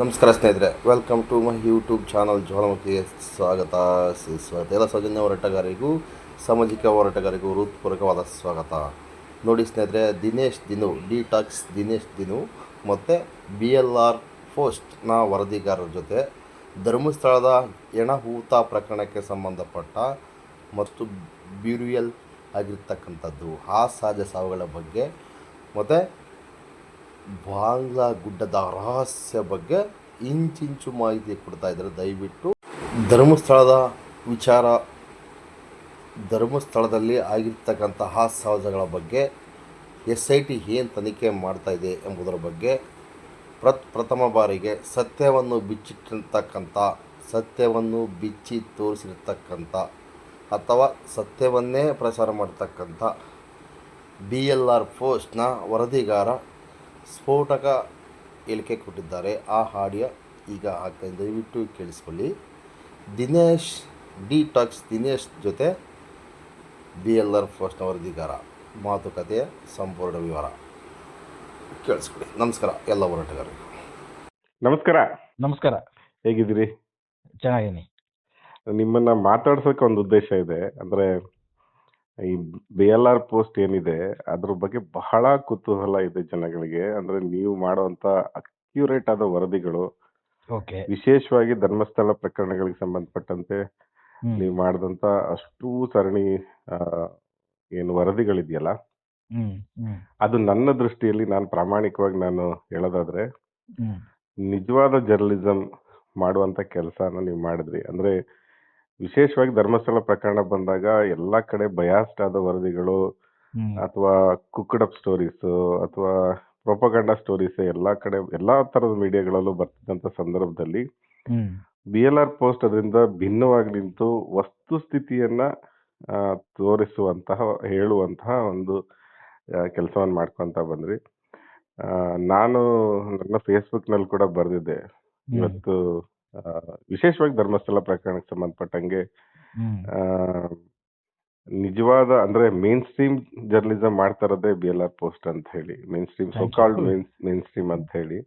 ನಮಸ್ಕಾರ ಸ್ನೇಹಿತರೆ welcome to my YouTube channel ಜ್ವಾಲಾಮುಖಿಗೆ ಸ್ವಾಗತ. ಸ್ವಾಗತ ಎಲ್ಲ ಸೌಜನ್ಯ ಹೋರಾಟಗಾರರಿಗೂ, ಸಾಮಾಜಿಕ ಹೋರಾಟಗಾರರಿಗೂ ಹೃತ್ಪೂರ್ವಕವಾದ ಸ್ವಾಗತ. ನೋಡಿ ಸ್ನೇಹಿತರೆ, ದಿನೇಶ್ ದಿನು ಡಿಟಾಕ್ಸ್ ದಿನೇಶ್ ದಿನು, ಮತ್ತು ಬಿ ಎಲ್ ಆರ್ ಪೋಸ್ಟ್ನ ವರದಿಗಾರರ ಜೊತೆ ಧರ್ಮಸ್ಥಳದ ಎಣಹೂತ ಪ್ರಕರಣಕ್ಕೆ ಸಂಬಂಧಪಟ್ಟ ಮತ್ತು ಬ್ಯೂರಿಯಲ್ ಆಗಿರ್ತಕ್ಕಂಥದ್ದು. ಆ ಸಹಜ ಸಾವುಗಳ ಬಗ್ಗೆ, ಮತ್ತು ಬಾಂಗ್ಲಾ ಗುಡ್ಡದ ರಹಸ್ಯ ಬಗ್ಗೆ ಇಂಚಿಂಚು ಮಾಹಿತಿ ಕೊಡ್ತಾ ಇದ್ದಾರೆ. ದಯವಿಟ್ಟು ಧರ್ಮಸ್ಥಳದ ವಿಚಾರ, ಧರ್ಮಸ್ಥಳದಲ್ಲಿ ಆಗಿರ್ತಕ್ಕಂತಹ ಸಹಜಗಳ ಬಗ್ಗೆ, ಎಸ್ ಐ ಟಿ ಏನು ತನಿಖೆ ಮಾಡ್ತಾ ಇದೆ ಎಂಬುದರ ಬಗ್ಗೆ ಪ್ರತ್, ಪ್ರಥಮ ಬಾರಿಗೆ ಸತ್ಯವನ್ನು ಬಿಚ್ಚಿಟ್ಟಿರ್ತಕ್ಕಂಥ, ಸತ್ಯವನ್ನು ಬಿಚ್ಚಿ ತೋರಿಸಿರ್ತಕ್ಕಂಥ ಅಥವಾ ಸತ್ಯವನ್ನೇ ಪ್ರಸಾರ ಮಾಡ್ತಕ್ಕಂಥ ಬಿ ಎಲ್ ಆರ್ ಪೋಸ್ಟ್ನ ವರದಿಗಾರ ಸ್ಫೋಟಕ ಹೇಳಿಕೆ ಕೊಟ್ಟಿದ್ದಾರೆ. ಆ ಆಡಿಯೋ ಈಗ ಆಗ್ತಾಯಿದೆ ದಯವಿಟ್ಟು ಕೇಳಿಸ್ಕೊಳ್ಳಿ. ದಿನೇಶ್ ಡಿ ಟಾಕ್ಸ್ ದಿನೇಶ್ ಜೊತೆ ಬಿ ಎಲ್ ಆರ್ ಫಸ್ಟ್ ವರದಿಗಾರ ಮಾತುಕತೆಯ ಸಂಪೂರ್ಣ ವಿವರ. ಕೇಳಿಸ್ಕೊಳ್ಳಿ. ನಮಸ್ಕಾರ ಎಲ್ಲ ಹೋರಾಟಗಾರರು. ನಮಸ್ಕಾರ. ನಮಸ್ಕಾರ. ಹೇಗಿದ್ದೀರಿ? ಚೆನ್ನಾಗಿದ್ದೀನಿ. ನಿಮ್ಮನ್ನ ಮಾತಾಡ್ಸೋಕೆ ಒಂದು ಉದ್ದೇಶ ಇದೆ. ಅಂದ್ರೆ ಈ ಬಿ ಎಲ್ ಆರ್ ಪೋಸ್ಟ್ ಏನಿದೆ ಅದ್ರ ಬಗ್ಗೆ ಬಹಳ ಕುತೂಹಲ ಇದೆ ಜನಗಳಿಗೆ. ಅಂದ್ರೆ ನೀವು ಮಾಡುವಂತ ಅಕ್ಯುರೇಟ್ ಆದ ವರದಿಗಳು ಓಕೆ. ವಿಶೇಷವಾಗಿ ಧರ್ಮಸ್ಥಳ ಪ್ರಕರಣಗಳಿಗೆ ಸಂಬಂಧಪಟ್ಟಂತೆ ನೀವು ಮಾಡಿದಂತ ಅಷ್ಟು ಸರಣಿ ಆ, ಏನು ವರದಿಗಳಿದೆಯಲ್ಲ? ಹ್ಮ್ ಹ್ಮ್. ಅದು ನನ್ನ ದೃಷ್ಟಿಯಲ್ಲಿ ನಾನು ಪ್ರಾಮಾಣಿಕವಾಗಿ ನಾನು ಹೇಳೋದಾದ್ರೆ ನಿಜವಾದ ಜರ್ನಲಿಸಂ ಮಾಡುವಂತ ಕೆಲಸನ ನೀವು ಮಾಡಿದ್ರಿ. ಅಂದ್ರೆ ವಿಶೇಷವಾಗಿ ಧರ್ಮಸ್ಥಳ ಪ್ರಕರಣ ಬಂದಾಗ ಎಲ್ಲಾ ಕಡೆ ಬಯಾಸ್ಡ್ ಆದ ವರದಿಗಳು ಅಥವಾ ಕುಕ್ಡ್ ಅಪ್ ಸ್ಟೋರೀಸ್ ಅಥವಾ ಪ್ರೊಪಗಂಡ ಸ್ಟೋರೀಸ್ ಎಲ್ಲಾ ಕಡೆ ಎಲ್ಲಾ ತರದ ಮೀಡಿಯಾಗಳಲ್ಲೂ ಬರ್ತಿದ್ದಂತ ಸಂದರ್ಭದಲ್ಲಿ ಬಿ ಎಲ್ ಆರ್ ಪೋಸ್ಟ್ ಅದರಿಂದ ಭಿನ್ನವಾಗಿ ನಿಂತು ವಸ್ತುಸ್ಥಿತಿಯನ್ನ ತೋರಿಸುವಂತಹ ಹೇಳುವಂತಹ ಒಂದು ಕೆಲಸವನ್ನು ಮಾಡ್ಕೊಂತ ಬಂದ್ರಿ ನಾನು ನನ್ನ ಫೇಸ್ಬುಕ್ನಲ್ಲಿ ಕೂಡ ಬರೆದಿದ್ದೆ. ಇವತ್ತು ವಿಶೇಷವಾಗಿ ಧರ್ಮಸ್ಥಳ ಪ್ರಕರಣಕ್ಕೆ ಸಂಬಂಧಪಟ್ಟಂಗೆ ನಿಜವಾದ ಅಂದ್ರೆ ಮೇನ್ ಸ್ಟ್ರೀಮ್ ಜರ್ನಲಿಸಂ ಮಾಡ್ತಾ ಇರೋದೇ ಬಿ ಎಲ್ ಆರ್ ಪೋಸ್ಟ್ ಅಂತ ಹೇಳಿ. Main stream. So called main main stream ಅಂತ ಹೇಳಿ.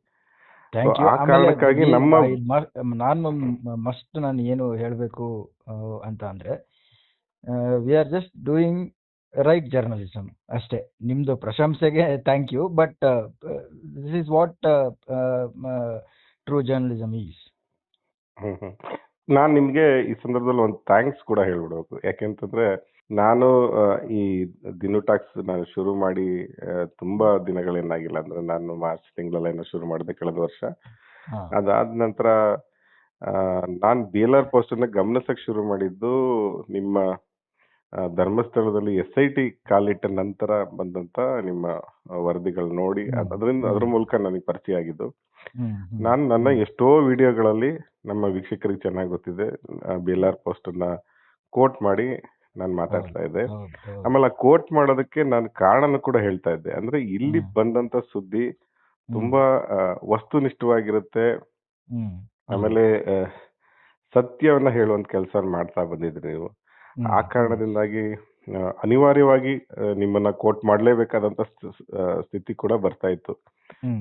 ಆ ಕಾರಣಕ್ಕಾಗಿ ನಮ್ಮ- ನಾನು ಮಸ್ಟ್ ನಾನು ಏನು ಹೇಳಬೇಕು ಅಂತ ಅಂದ್ರೆ we are just doing right journalism ಅಷ್ಟೇ. ನಿಮ್ದು ಪ್ರಶಂಸೆಗೆ thank you but this is what true journalism is hmm hmm. ನಾನ್ ನಿಮ್ಗೆ ಈ ಸಂದರ್ಭದಲ್ಲಿ ಒಂದು ಥ್ಯಾಂಕ್ಸ್ ಕೂಡ ಹೇಳ್ಬಿಡ್ಬೇಕು. ಯಾಕೆಂತಂದ್ರೆ ನಾನು ಆ, ಈ ದಿನು ಟಾಕ್ಸ್ ನಾನು ಶುರು ಮಾಡಿ ಆ, ತುಂಬಾ ದಿನಗಳೇನಾಗಿಲ್ಲ ಅಂದ್ರೆ ನಾನು ಮಾರ್ಚ್ ತಿಂಗಳಲ್ಲೇನೋ ಶುರು ಮಾಡಿದೆ ಕಳೆದ ವರ್ಷ. ಹಾ. ಅದಾದ ನಂತರ ನಾನ್ ಬಿ ಎಲ್ ಆರ್ ಪೋಸ್ಟ್ ಅನ್ನ ಗಮನಿಸಕ್ ಶುರು ಮಾಡಿದ್ದು ನಿಮ್ಮ ಆ, ಧರ್ಮಸ್ಥಳದಲ್ಲಿ ಎಸ್ ಐ ಟಿ ಕಾಲಿಟ್ಟ ನಂತರ ಬಂದಂತ ನಿಮ್ಮ ವರದಿಗಳು ನೋಡಿ. ಅದರಿಂದ ಅದ್ರ ಮೂಲಕ ನನಗೆ ಪರಿಚಯ ಆಗಿದ್ದು. ನಾನು ನನ್ನ ಎಷ್ಟೋ ವಿಡಿಯೋಗಳಲ್ಲಿ ನಮ್ಮ ವೀಕ್ಷಕರಿಗೆ ಚೆನ್ನಾಗಿ ಗೊತ್ತಿದೆ ಬಿ ಎಲ್ ಆರ್ ಪೋಸ್ಟ್ ಅನ್ನ ಕೋಟ್ ಮಾಡಿ ನಾನು ಮಾತಾಡ್ತಾ ಇದ್ದೆ. ಆಮೇಲೆ ಆ ಕೋಟ್ ಮಾಡೋದಕ್ಕೆ ನಾನು ಕಾರಣನ ಕೂಡ ಹೇಳ್ತಾ ಇದ್ದೆ ಅಂದ್ರೆ ಇಲ್ಲಿ ಬಂದಂತ ಸುದ್ದಿ ತುಂಬಾ ವಸ್ತುನಿಷ್ಠವಾಗಿರುತ್ತೆ ಆಮೇಲೆ ಸತ್ಯವನ್ನ ಹೇಳುವಂತ ಕೆಲಸ ಮಾಡ್ತಾ ಬಂದಿದ್ರಿ ನೀವು. ಆ ಕಾರಣದಿಂದಾಗಿ ಅನಿವಾರ್ಯವಾಗಿ ನಿಮ್ಮನ್ನ ಕೋಟ್ ಮಾಡಲೇಬೇಕಾದಂತ ಸ್ಥಿತಿ ಕೂಡ ಬರ್ತಾ ಇತ್ತು.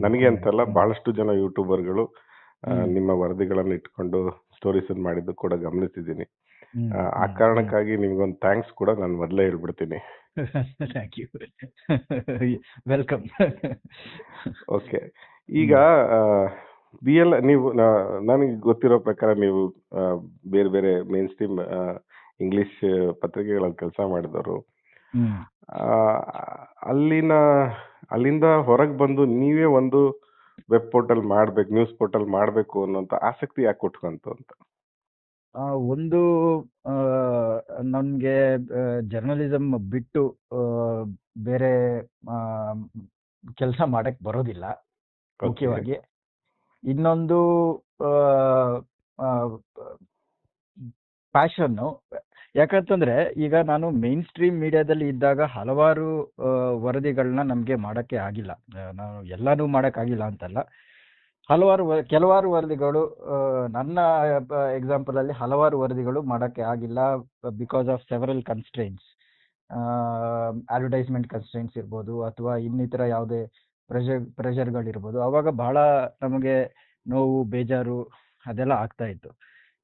ನನಗೆ ಅಂತಲ್ಲ ಬಹಳಷ್ಟು ಜನ ಯೂಟ್ಯೂಬರ್ಗಳು ನಿಮ್ಮ ವರದಿಗಳನ್ನು ಇಟ್ಕೊಂಡು ಸ್ಟೋರೀಸ್ ಮಾಡಿದ್ದು ಕೂಡ ಗಮನಿಸಿದ್ದೀನಿ. ಆ. ಕಾರಣಕ್ಕಾಗಿ ನಿಮ್ಗೊಂದು ಥ್ಯಾಂಕ್ಸ್ ಕೂಡ ನಾನು ಮೊದಲೇ ಹೇಳ್ಬಿಡ್ತೀನಿ. Thank you. ವೆಲ್ಕಮ್. ಓಕೆ. ಈಗ ಬಿ ಎಲ್ ನೀವು ನನಗೆ ಗೊತ್ತಿರೋ ಪ್ರಕಾರ ನೀವು ಬೇರೆ ಬೇರೆ ಮೇನ್ ಸ್ಟ್ರೀಮ್ ಇಂಗ್ಲಿಷ್ ಪತ್ರಿಕೆಗಳಲ್ಲಿ ಕೆಲಸ ಮಾಡಿದವರು. ಅಲ್ಲಿನ ಅಲ್ಲಿಂದ ಹೊರಗೆ ಬಂದು ನೀವೇ ಒಂದು ವೆಬ್ ಪೋರ್ಟಲ್ ಮಾಡ್ಬೇಕು ನ್ಯೂಸ್ ಪೋರ್ಟಲ್ ಮಾಡ್ಬೇಕು ಅನ್ನೋಂತ ಆಸಕ್ತಿ ಯಾಕೆ ಕೊಟ್ಕೊಂತು ಅಂತ? ಆ, ಒಂದು ನನಗೆ ಜರ್ನಲಿಸಮ್ ಬಿಟ್ಟು ಬೇರೆ ಕೆಲಸ ಮಾಡಕ್ ಬರೋದಿಲ್ಲ ಮುಖ್ಯವಾಗಿ. ಇನ್ನೊಂದು ಪ್ಯಾಷನ್ನು ಯಾಕಂತಂದ್ರೆ ಈಗ ನಾನು ಮೇನ್ ಸ್ಟ್ರೀಮ್ ಮೀಡಿಯಾದಲ್ಲಿ ಇದ್ದಾಗ ಹಲವಾರು ವರದಿಗಳನ್ನ ನಮಗೆ ಮಾಡಕ್ಕೆ ಆಗಿಲ್ಲ. ನಾನು ಎಲ್ಲಾನು ಮಾಡಕ್ಕಾಗಿಲ್ಲ ಅಂತಲ್ಲ. ಹಲವಾರು ಕೆಲವಾರು ವರದಿಗಳು ನನ್ನ ಎಕ್ಸಾಂಪಲ್ ಅಲ್ಲಿ ಹಲವಾರು ವರದಿಗಳು ಮಾಡಕ್ಕೆ ಆಗಿಲ್ಲ because of several constraints advertisement constraints ಇರ್ಬೋದು ಅಥವಾ ಇನ್ನಿತರ ಯಾವುದೇ ಪ್ರೆಷರ್ ಪ್ರೆಷರ್ಗಳಿರ್ಬೋದು ಅವಾಗ ಬಹಳ ನಮಗೆ ನೋವು, ಬೇಜಾರು ಅದೆಲ್ಲ ಆಗ್ತಾ ಇತ್ತು.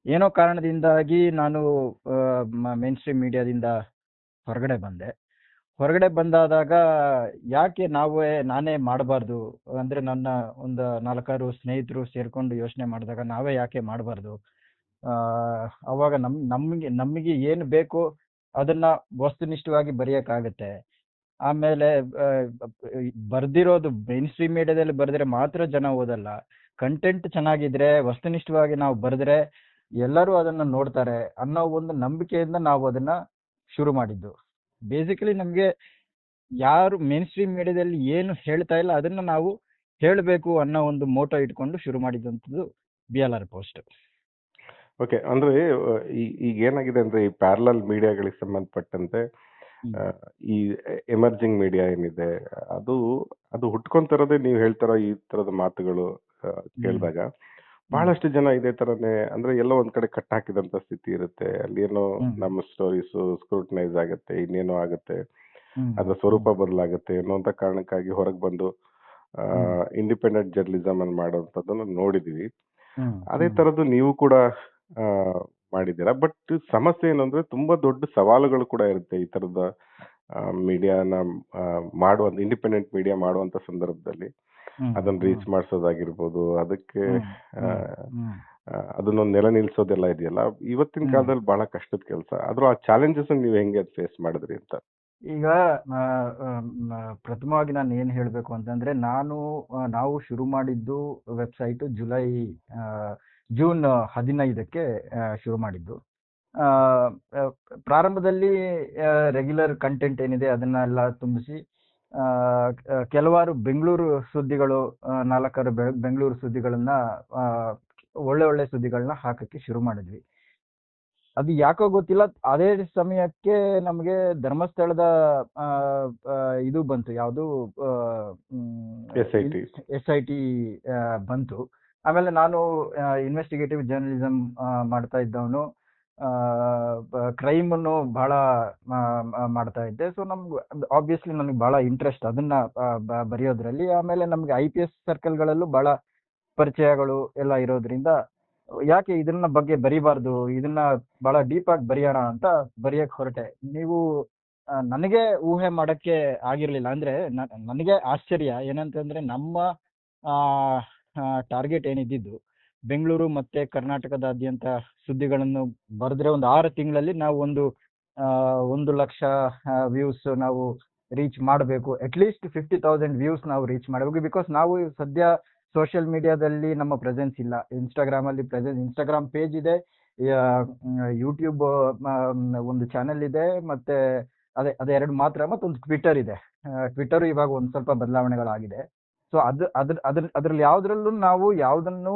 ಏನೋ ಕಾರಣದಿಂದಾಗಿ ನಾನು ಮೇನ್ ಸ್ಟ್ರೀಮ್ ಮೀಡಿಯಾದಿಂದ ಹೊರಗಡೆ ಬಂದೆ. ಹೊರಗಡೆ ಬಂದಾದಾಗ ಯಾಕೆ ನಾವೇ, ನಾನೇ ಮಾಡಬಾರ್ದು? ಅಂದ್ರೆ ನನ್ನ ಒಂದು ನಾಲ್ಕಾರು ಸ್ನೇಹಿತರು ಸೇರಿಕೊಂಡು ಯೋಚನೆ ಮಾಡಿದಾಗ ನಾವೇ ಯಾಕೆ ಮಾಡಬಾರ್ದು? ಅವಾಗ ನಮ್, ನಮಗೆ ನಮಗೆ ಏನು ಬೇಕೋ ಅದನ್ನ ವಸ್ತುನಿಷ್ಠವಾಗಿ ಬರೆಯೋಕ್ಕಾಗತ್ತೆ. ಆಮೇಲೆ ಬರ್ದಿರೋದು ಮೇನ್ ಸ್ಟ್ರೀಮ್ ಮೀಡಿಯಾದಲ್ಲಿ ಬರೆದ್ರೆ ಮಾತ್ರ ಜನ ಓದಲ್ಲ. ಕಂಟೆಂಟ್ ಚೆನ್ನಾಗಿದ್ರೆ, ವಸ್ತುನಿಷ್ಠವಾಗಿ ನಾವು ಬರೆದ್ರೆ ಎಲ್ಲರೂ ಅದನ್ನ ನೋಡ್ತಾರೆ ಅನ್ನೋ ಒಂದು ನಂಬಿಕೆಯಿಂದ ನಾವು ಅದನ್ನ ಶುರು ಮಾಡಿದ್ದು. ಬೇಸಿಕಲಿ ನಮಗೆ ಯಾರು ಮೇನ್ ಸ್ಟ್ರೀಮ್ ಮೀಡಿಯಾದಲ್ಲಿ ಏನು ಹೇಳ್ತಾ ಇಲ್ಲ ಅದನ್ನ ನಾವು ಹೇಳಬೇಕು ಅನ್ನೋ ಒಂದು ಮೋಟೋ ಇಟ್ಕೊಂಡು ಶುರು ಮಾಡಿದಂಥದ್ದು B L R post okay ಅಂದ್ರೆ ಈಗ ಏನಾಗಿದೆ ಅಂದ್ರೆ ಈ ಪ್ಯಾರಲಲ್ ಮೀಡಿಯಾಗಳಿಗೆ ಸಂಬಂಧಪಟ್ಟಂತೆ ಈ ಎಮರ್ಜಿಂಗ್ ಮೀಡಿಯಾ ಏನಿದೆ ಅದು ಅದು ಹುಟ್ಕೊಂತಿರೋದೇ ನೀವು ಹೇಳ್ತಾರೋ ಈ ತರದ ಮಾತುಗಳು ಕೇಳಿದಾಗ. ಬಹಳಷ್ಟು ಜನ ಇದೇ ತರನೇ ಅಂದ್ರೆ ಎಲ್ಲೋ ಒಂದ್ ಕಡೆ ಕಟ್ ಹಾಕಿದಂತ ಸ್ಥಿತಿ ಇರುತ್ತೆ ಅಲ್ಲಿ ಏನೋ ನಮ್ಮ ಸ್ಟೋರೀಸ್ ಸ್ಕ್ರೂಟನೈಸ್ ಆಗುತ್ತೆ ಇನ್ನೇನೋ ಆಗುತ್ತೆ. ಅದರ ಸ್ವರೂಪ ಬದಲಾಗುತ್ತೆ ಅನ್ನೋಂತ ಕಾರಣಕ್ಕಾಗಿ ಹೊರಗೆ ಬಂದು. ಇಂಡಿಪೆಂಡೆಂಟ್ ಜರ್ನಲಿಸಮ್ ಅನ್ನು ಮಾಡುವಂತದ್ದನ್ನು ನೋಡಿದೀವಿ. ಅದೇ. ತರದ್ದು ನೀವು ಕೂಡ ಮಾಡಿದ್ದೀರಾ ಬಟ್ ಸಮಸ್ಯೆ ಏನು ಅಂದ್ರೆ ತುಂಬಾ ದೊಡ್ಡ ಸವಾಲುಗಳು ಕೂಡ ಇರುತ್ತೆ ಈ ತರದ ಮೀಡಿಯಾನ ಮಾಡುವಂತ ಇಂಡಿಪೆಂಡೆಂಟ್ ಮೀಡಿಯಾ ಮಾಡುವಂತ ಸಂದರ್ಭದಲ್ಲಿ. ಅದನ್ನ ರೀಚ್ ಮಾಡಿಸೋದಾಗಿರ್ಬೋದು ಅದಕ್ಕೆ ಅದನ್ನೊಂದು ನೆಲೆ ನಿಲ್ಸೋದೆಲ್ಲ ಇದೆಯಲ್ಲ ಇವತ್ತಿನ. ಕಾಲದಲ್ಲಿ ಬಹಳ ಕಷ್ಟದ ಕೆಲಸ. ಆದ್ರೂ ಆ ಚಾಲೆಂಜಸ್ ನೀವು ಹೆಂಗೆ ಫೇಸ್ ಮಾಡಿದ್ರಿ ಅಂತ? ಈಗ ಪ್ರಥಮವಾಗಿ ನಾನು ಏನು ಹೇಳಬೇಕು ಅಂತಂದ್ರೆ ನಾನು ನಾವು ಶುರು ಮಾಡಿದ್ದು ವೆಬ್ಸೈಟ್ ಜುಲೈ ಆ, ಜೂನ್ ಹದಿನೈದಕ್ಕೆ ಶುರು ಮಾಡಿದ್ದು. ಪ್ರಾರಂಭದಲ್ಲಿ ರೆಗ್ಯುಲರ್ ಕಂಟೆಂಟ್ ಏನಿದೆ ಅದನ್ನೆಲ್ಲ ತುಂಬಿಸಿ ಕೆಲವಾರು ಬೆಂಗಳೂರು ಸುದ್ದಿಗಳು ನಾಲ್ಕಾರು ಬೆಂಗಳೂರು ಸುದ್ದಿಗಳನ್ನ ಒಳ್ಳೆ ಒಳ್ಳೆ ಸುದ್ದಿಗಳನ್ನ ಹಾಕಕ್ಕೆ ಶುರು ಮಾಡಿದ್ವಿ. ಅದು ಯಾಕೋ ಗೊತ್ತಿಲ್ಲ ಅದೇ ಸಮಯಕ್ಕೆ ನಮಗೆ ಧರ್ಮಸ್ಥಳದ ಇದು ಬಂತು ಯಾವುದು. S I T. ಬಂತು. ಆಮೇಲೆ ನಾನು ಇನ್ವೆಸ್ಟಿಗೇಟಿವ್ ಜರ್ನಲಿಸಮ್ ಮಾಡ್ತಾ ಇದ್ದವನು. ಕ್ರೈಮ್ ಅನ್ನು ಬಹಳ ಆ, ಆ, ಮಾಡ್ತಾ ಇದ್ದೆ. ಸೊ ನಮ್ಗೆ ಆಬ್ವಿಯಸ್ಲಿ ನನಗೆ ಬಹಳ ಇಂಟ್ರೆಸ್ಟ್ ಅದನ್ನ ಆ, ಬರೆಯೋದ್ರಲ್ಲಿ. ಆಮೇಲೆ ನಮ್ಗೆ ಐ ಪಿ ಎಸ್ ಸರ್ಕಲ್ಗಳಲ್ಲೂ ಬಹಳ ಪರಿಚಯಗಳು ಎಲ್ಲ ಇರೋದ್ರಿಂದ ಯಾಕೆ ಇದನ್ನ ಬಗ್ಗೆ ಬರಿಬಾರ್ದು ಇದನ್ನ ಬಹಳ ಡೀಪ್ ಆಗಿ ಬರೆಯೋಣ ಅಂತ ಬರೆಯಕ್ ಹೊರಟೆ. ನೀವು ನನಗೆ ಊಹೆ ಮಾಡಕ್ಕೆ ಆಗಿರ್ಲಿಲ್ಲ. ಅಂದ್ರೆ ನನಗೆ ಆಶ್ಚರ್ಯ ಏನಂತಂದ್ರೆ ನಮ್ಮ ಟಾರ್ಗೆಟ್ ಏನಿದ್ದಿದ್ದು ಬೆಂಗಳೂರು ಮತ್ತೆ ಕರ್ನಾಟಕದಾದ್ಯಂತ ಸುದ್ದಿಗಳನ್ನು ಬರೆದ್ರೆ ಒಂದು ಆರು ತಿಂಗಳಲ್ಲಿ ನಾವು ಒಂದು ಒಂದು ಲಕ್ಷ ವ್ಯೂಸ್ ನಾವು ರೀಚ್ ಮಾಡಬೇಕು. At least fifty thousand views ನಾವು ರೀಚ್ ಮಾಡಬೇಕು. ಬಿಕಾಸ್ ನಾವು ಸದ್ಯ ಸೋಷಿಯಲ್ ಮೀಡಿಯಾದಲ್ಲಿ ನಮ್ಮ ಪ್ರೆಸೆನ್ಸ್ ಇಲ್ಲ. ಇನ್ಸ್ಟಾಗ್ರಾಮ್ ಅಲ್ಲಿ ಪ್ರೆಸೆನ್ಸ್ ಇನ್ಸ್ಟಾಗ್ರಾಮ್ ಪೇಜ್ ಇದೆ. ಯೂಟ್ಯೂಬ್ ಒಂದು ಚಾನೆಲ್ ಇದೆ. ಮತ್ತೆ ಅದೇ ಅದೇ ಎರಡು ಮಾತ್ರ. ಮತ್ತೊಂದು ಟ್ವಿಟರ್ ಇದೆ. ಟ್ವಿಟರ್ ಇವಾಗ ಒಂದು ಸ್ವಲ್ಪ ಬದಲಾವಣೆಗಳಾಗಿದೆ. ಸೊ ಅದ್, ಅದ್ರ ಅದ್ರ, ಅದ್ರಲ್ಲಿ ಯಾವ್ದ್ರಲ್ಲೂ ನಾವು ಯಾವ್ದನ್ನು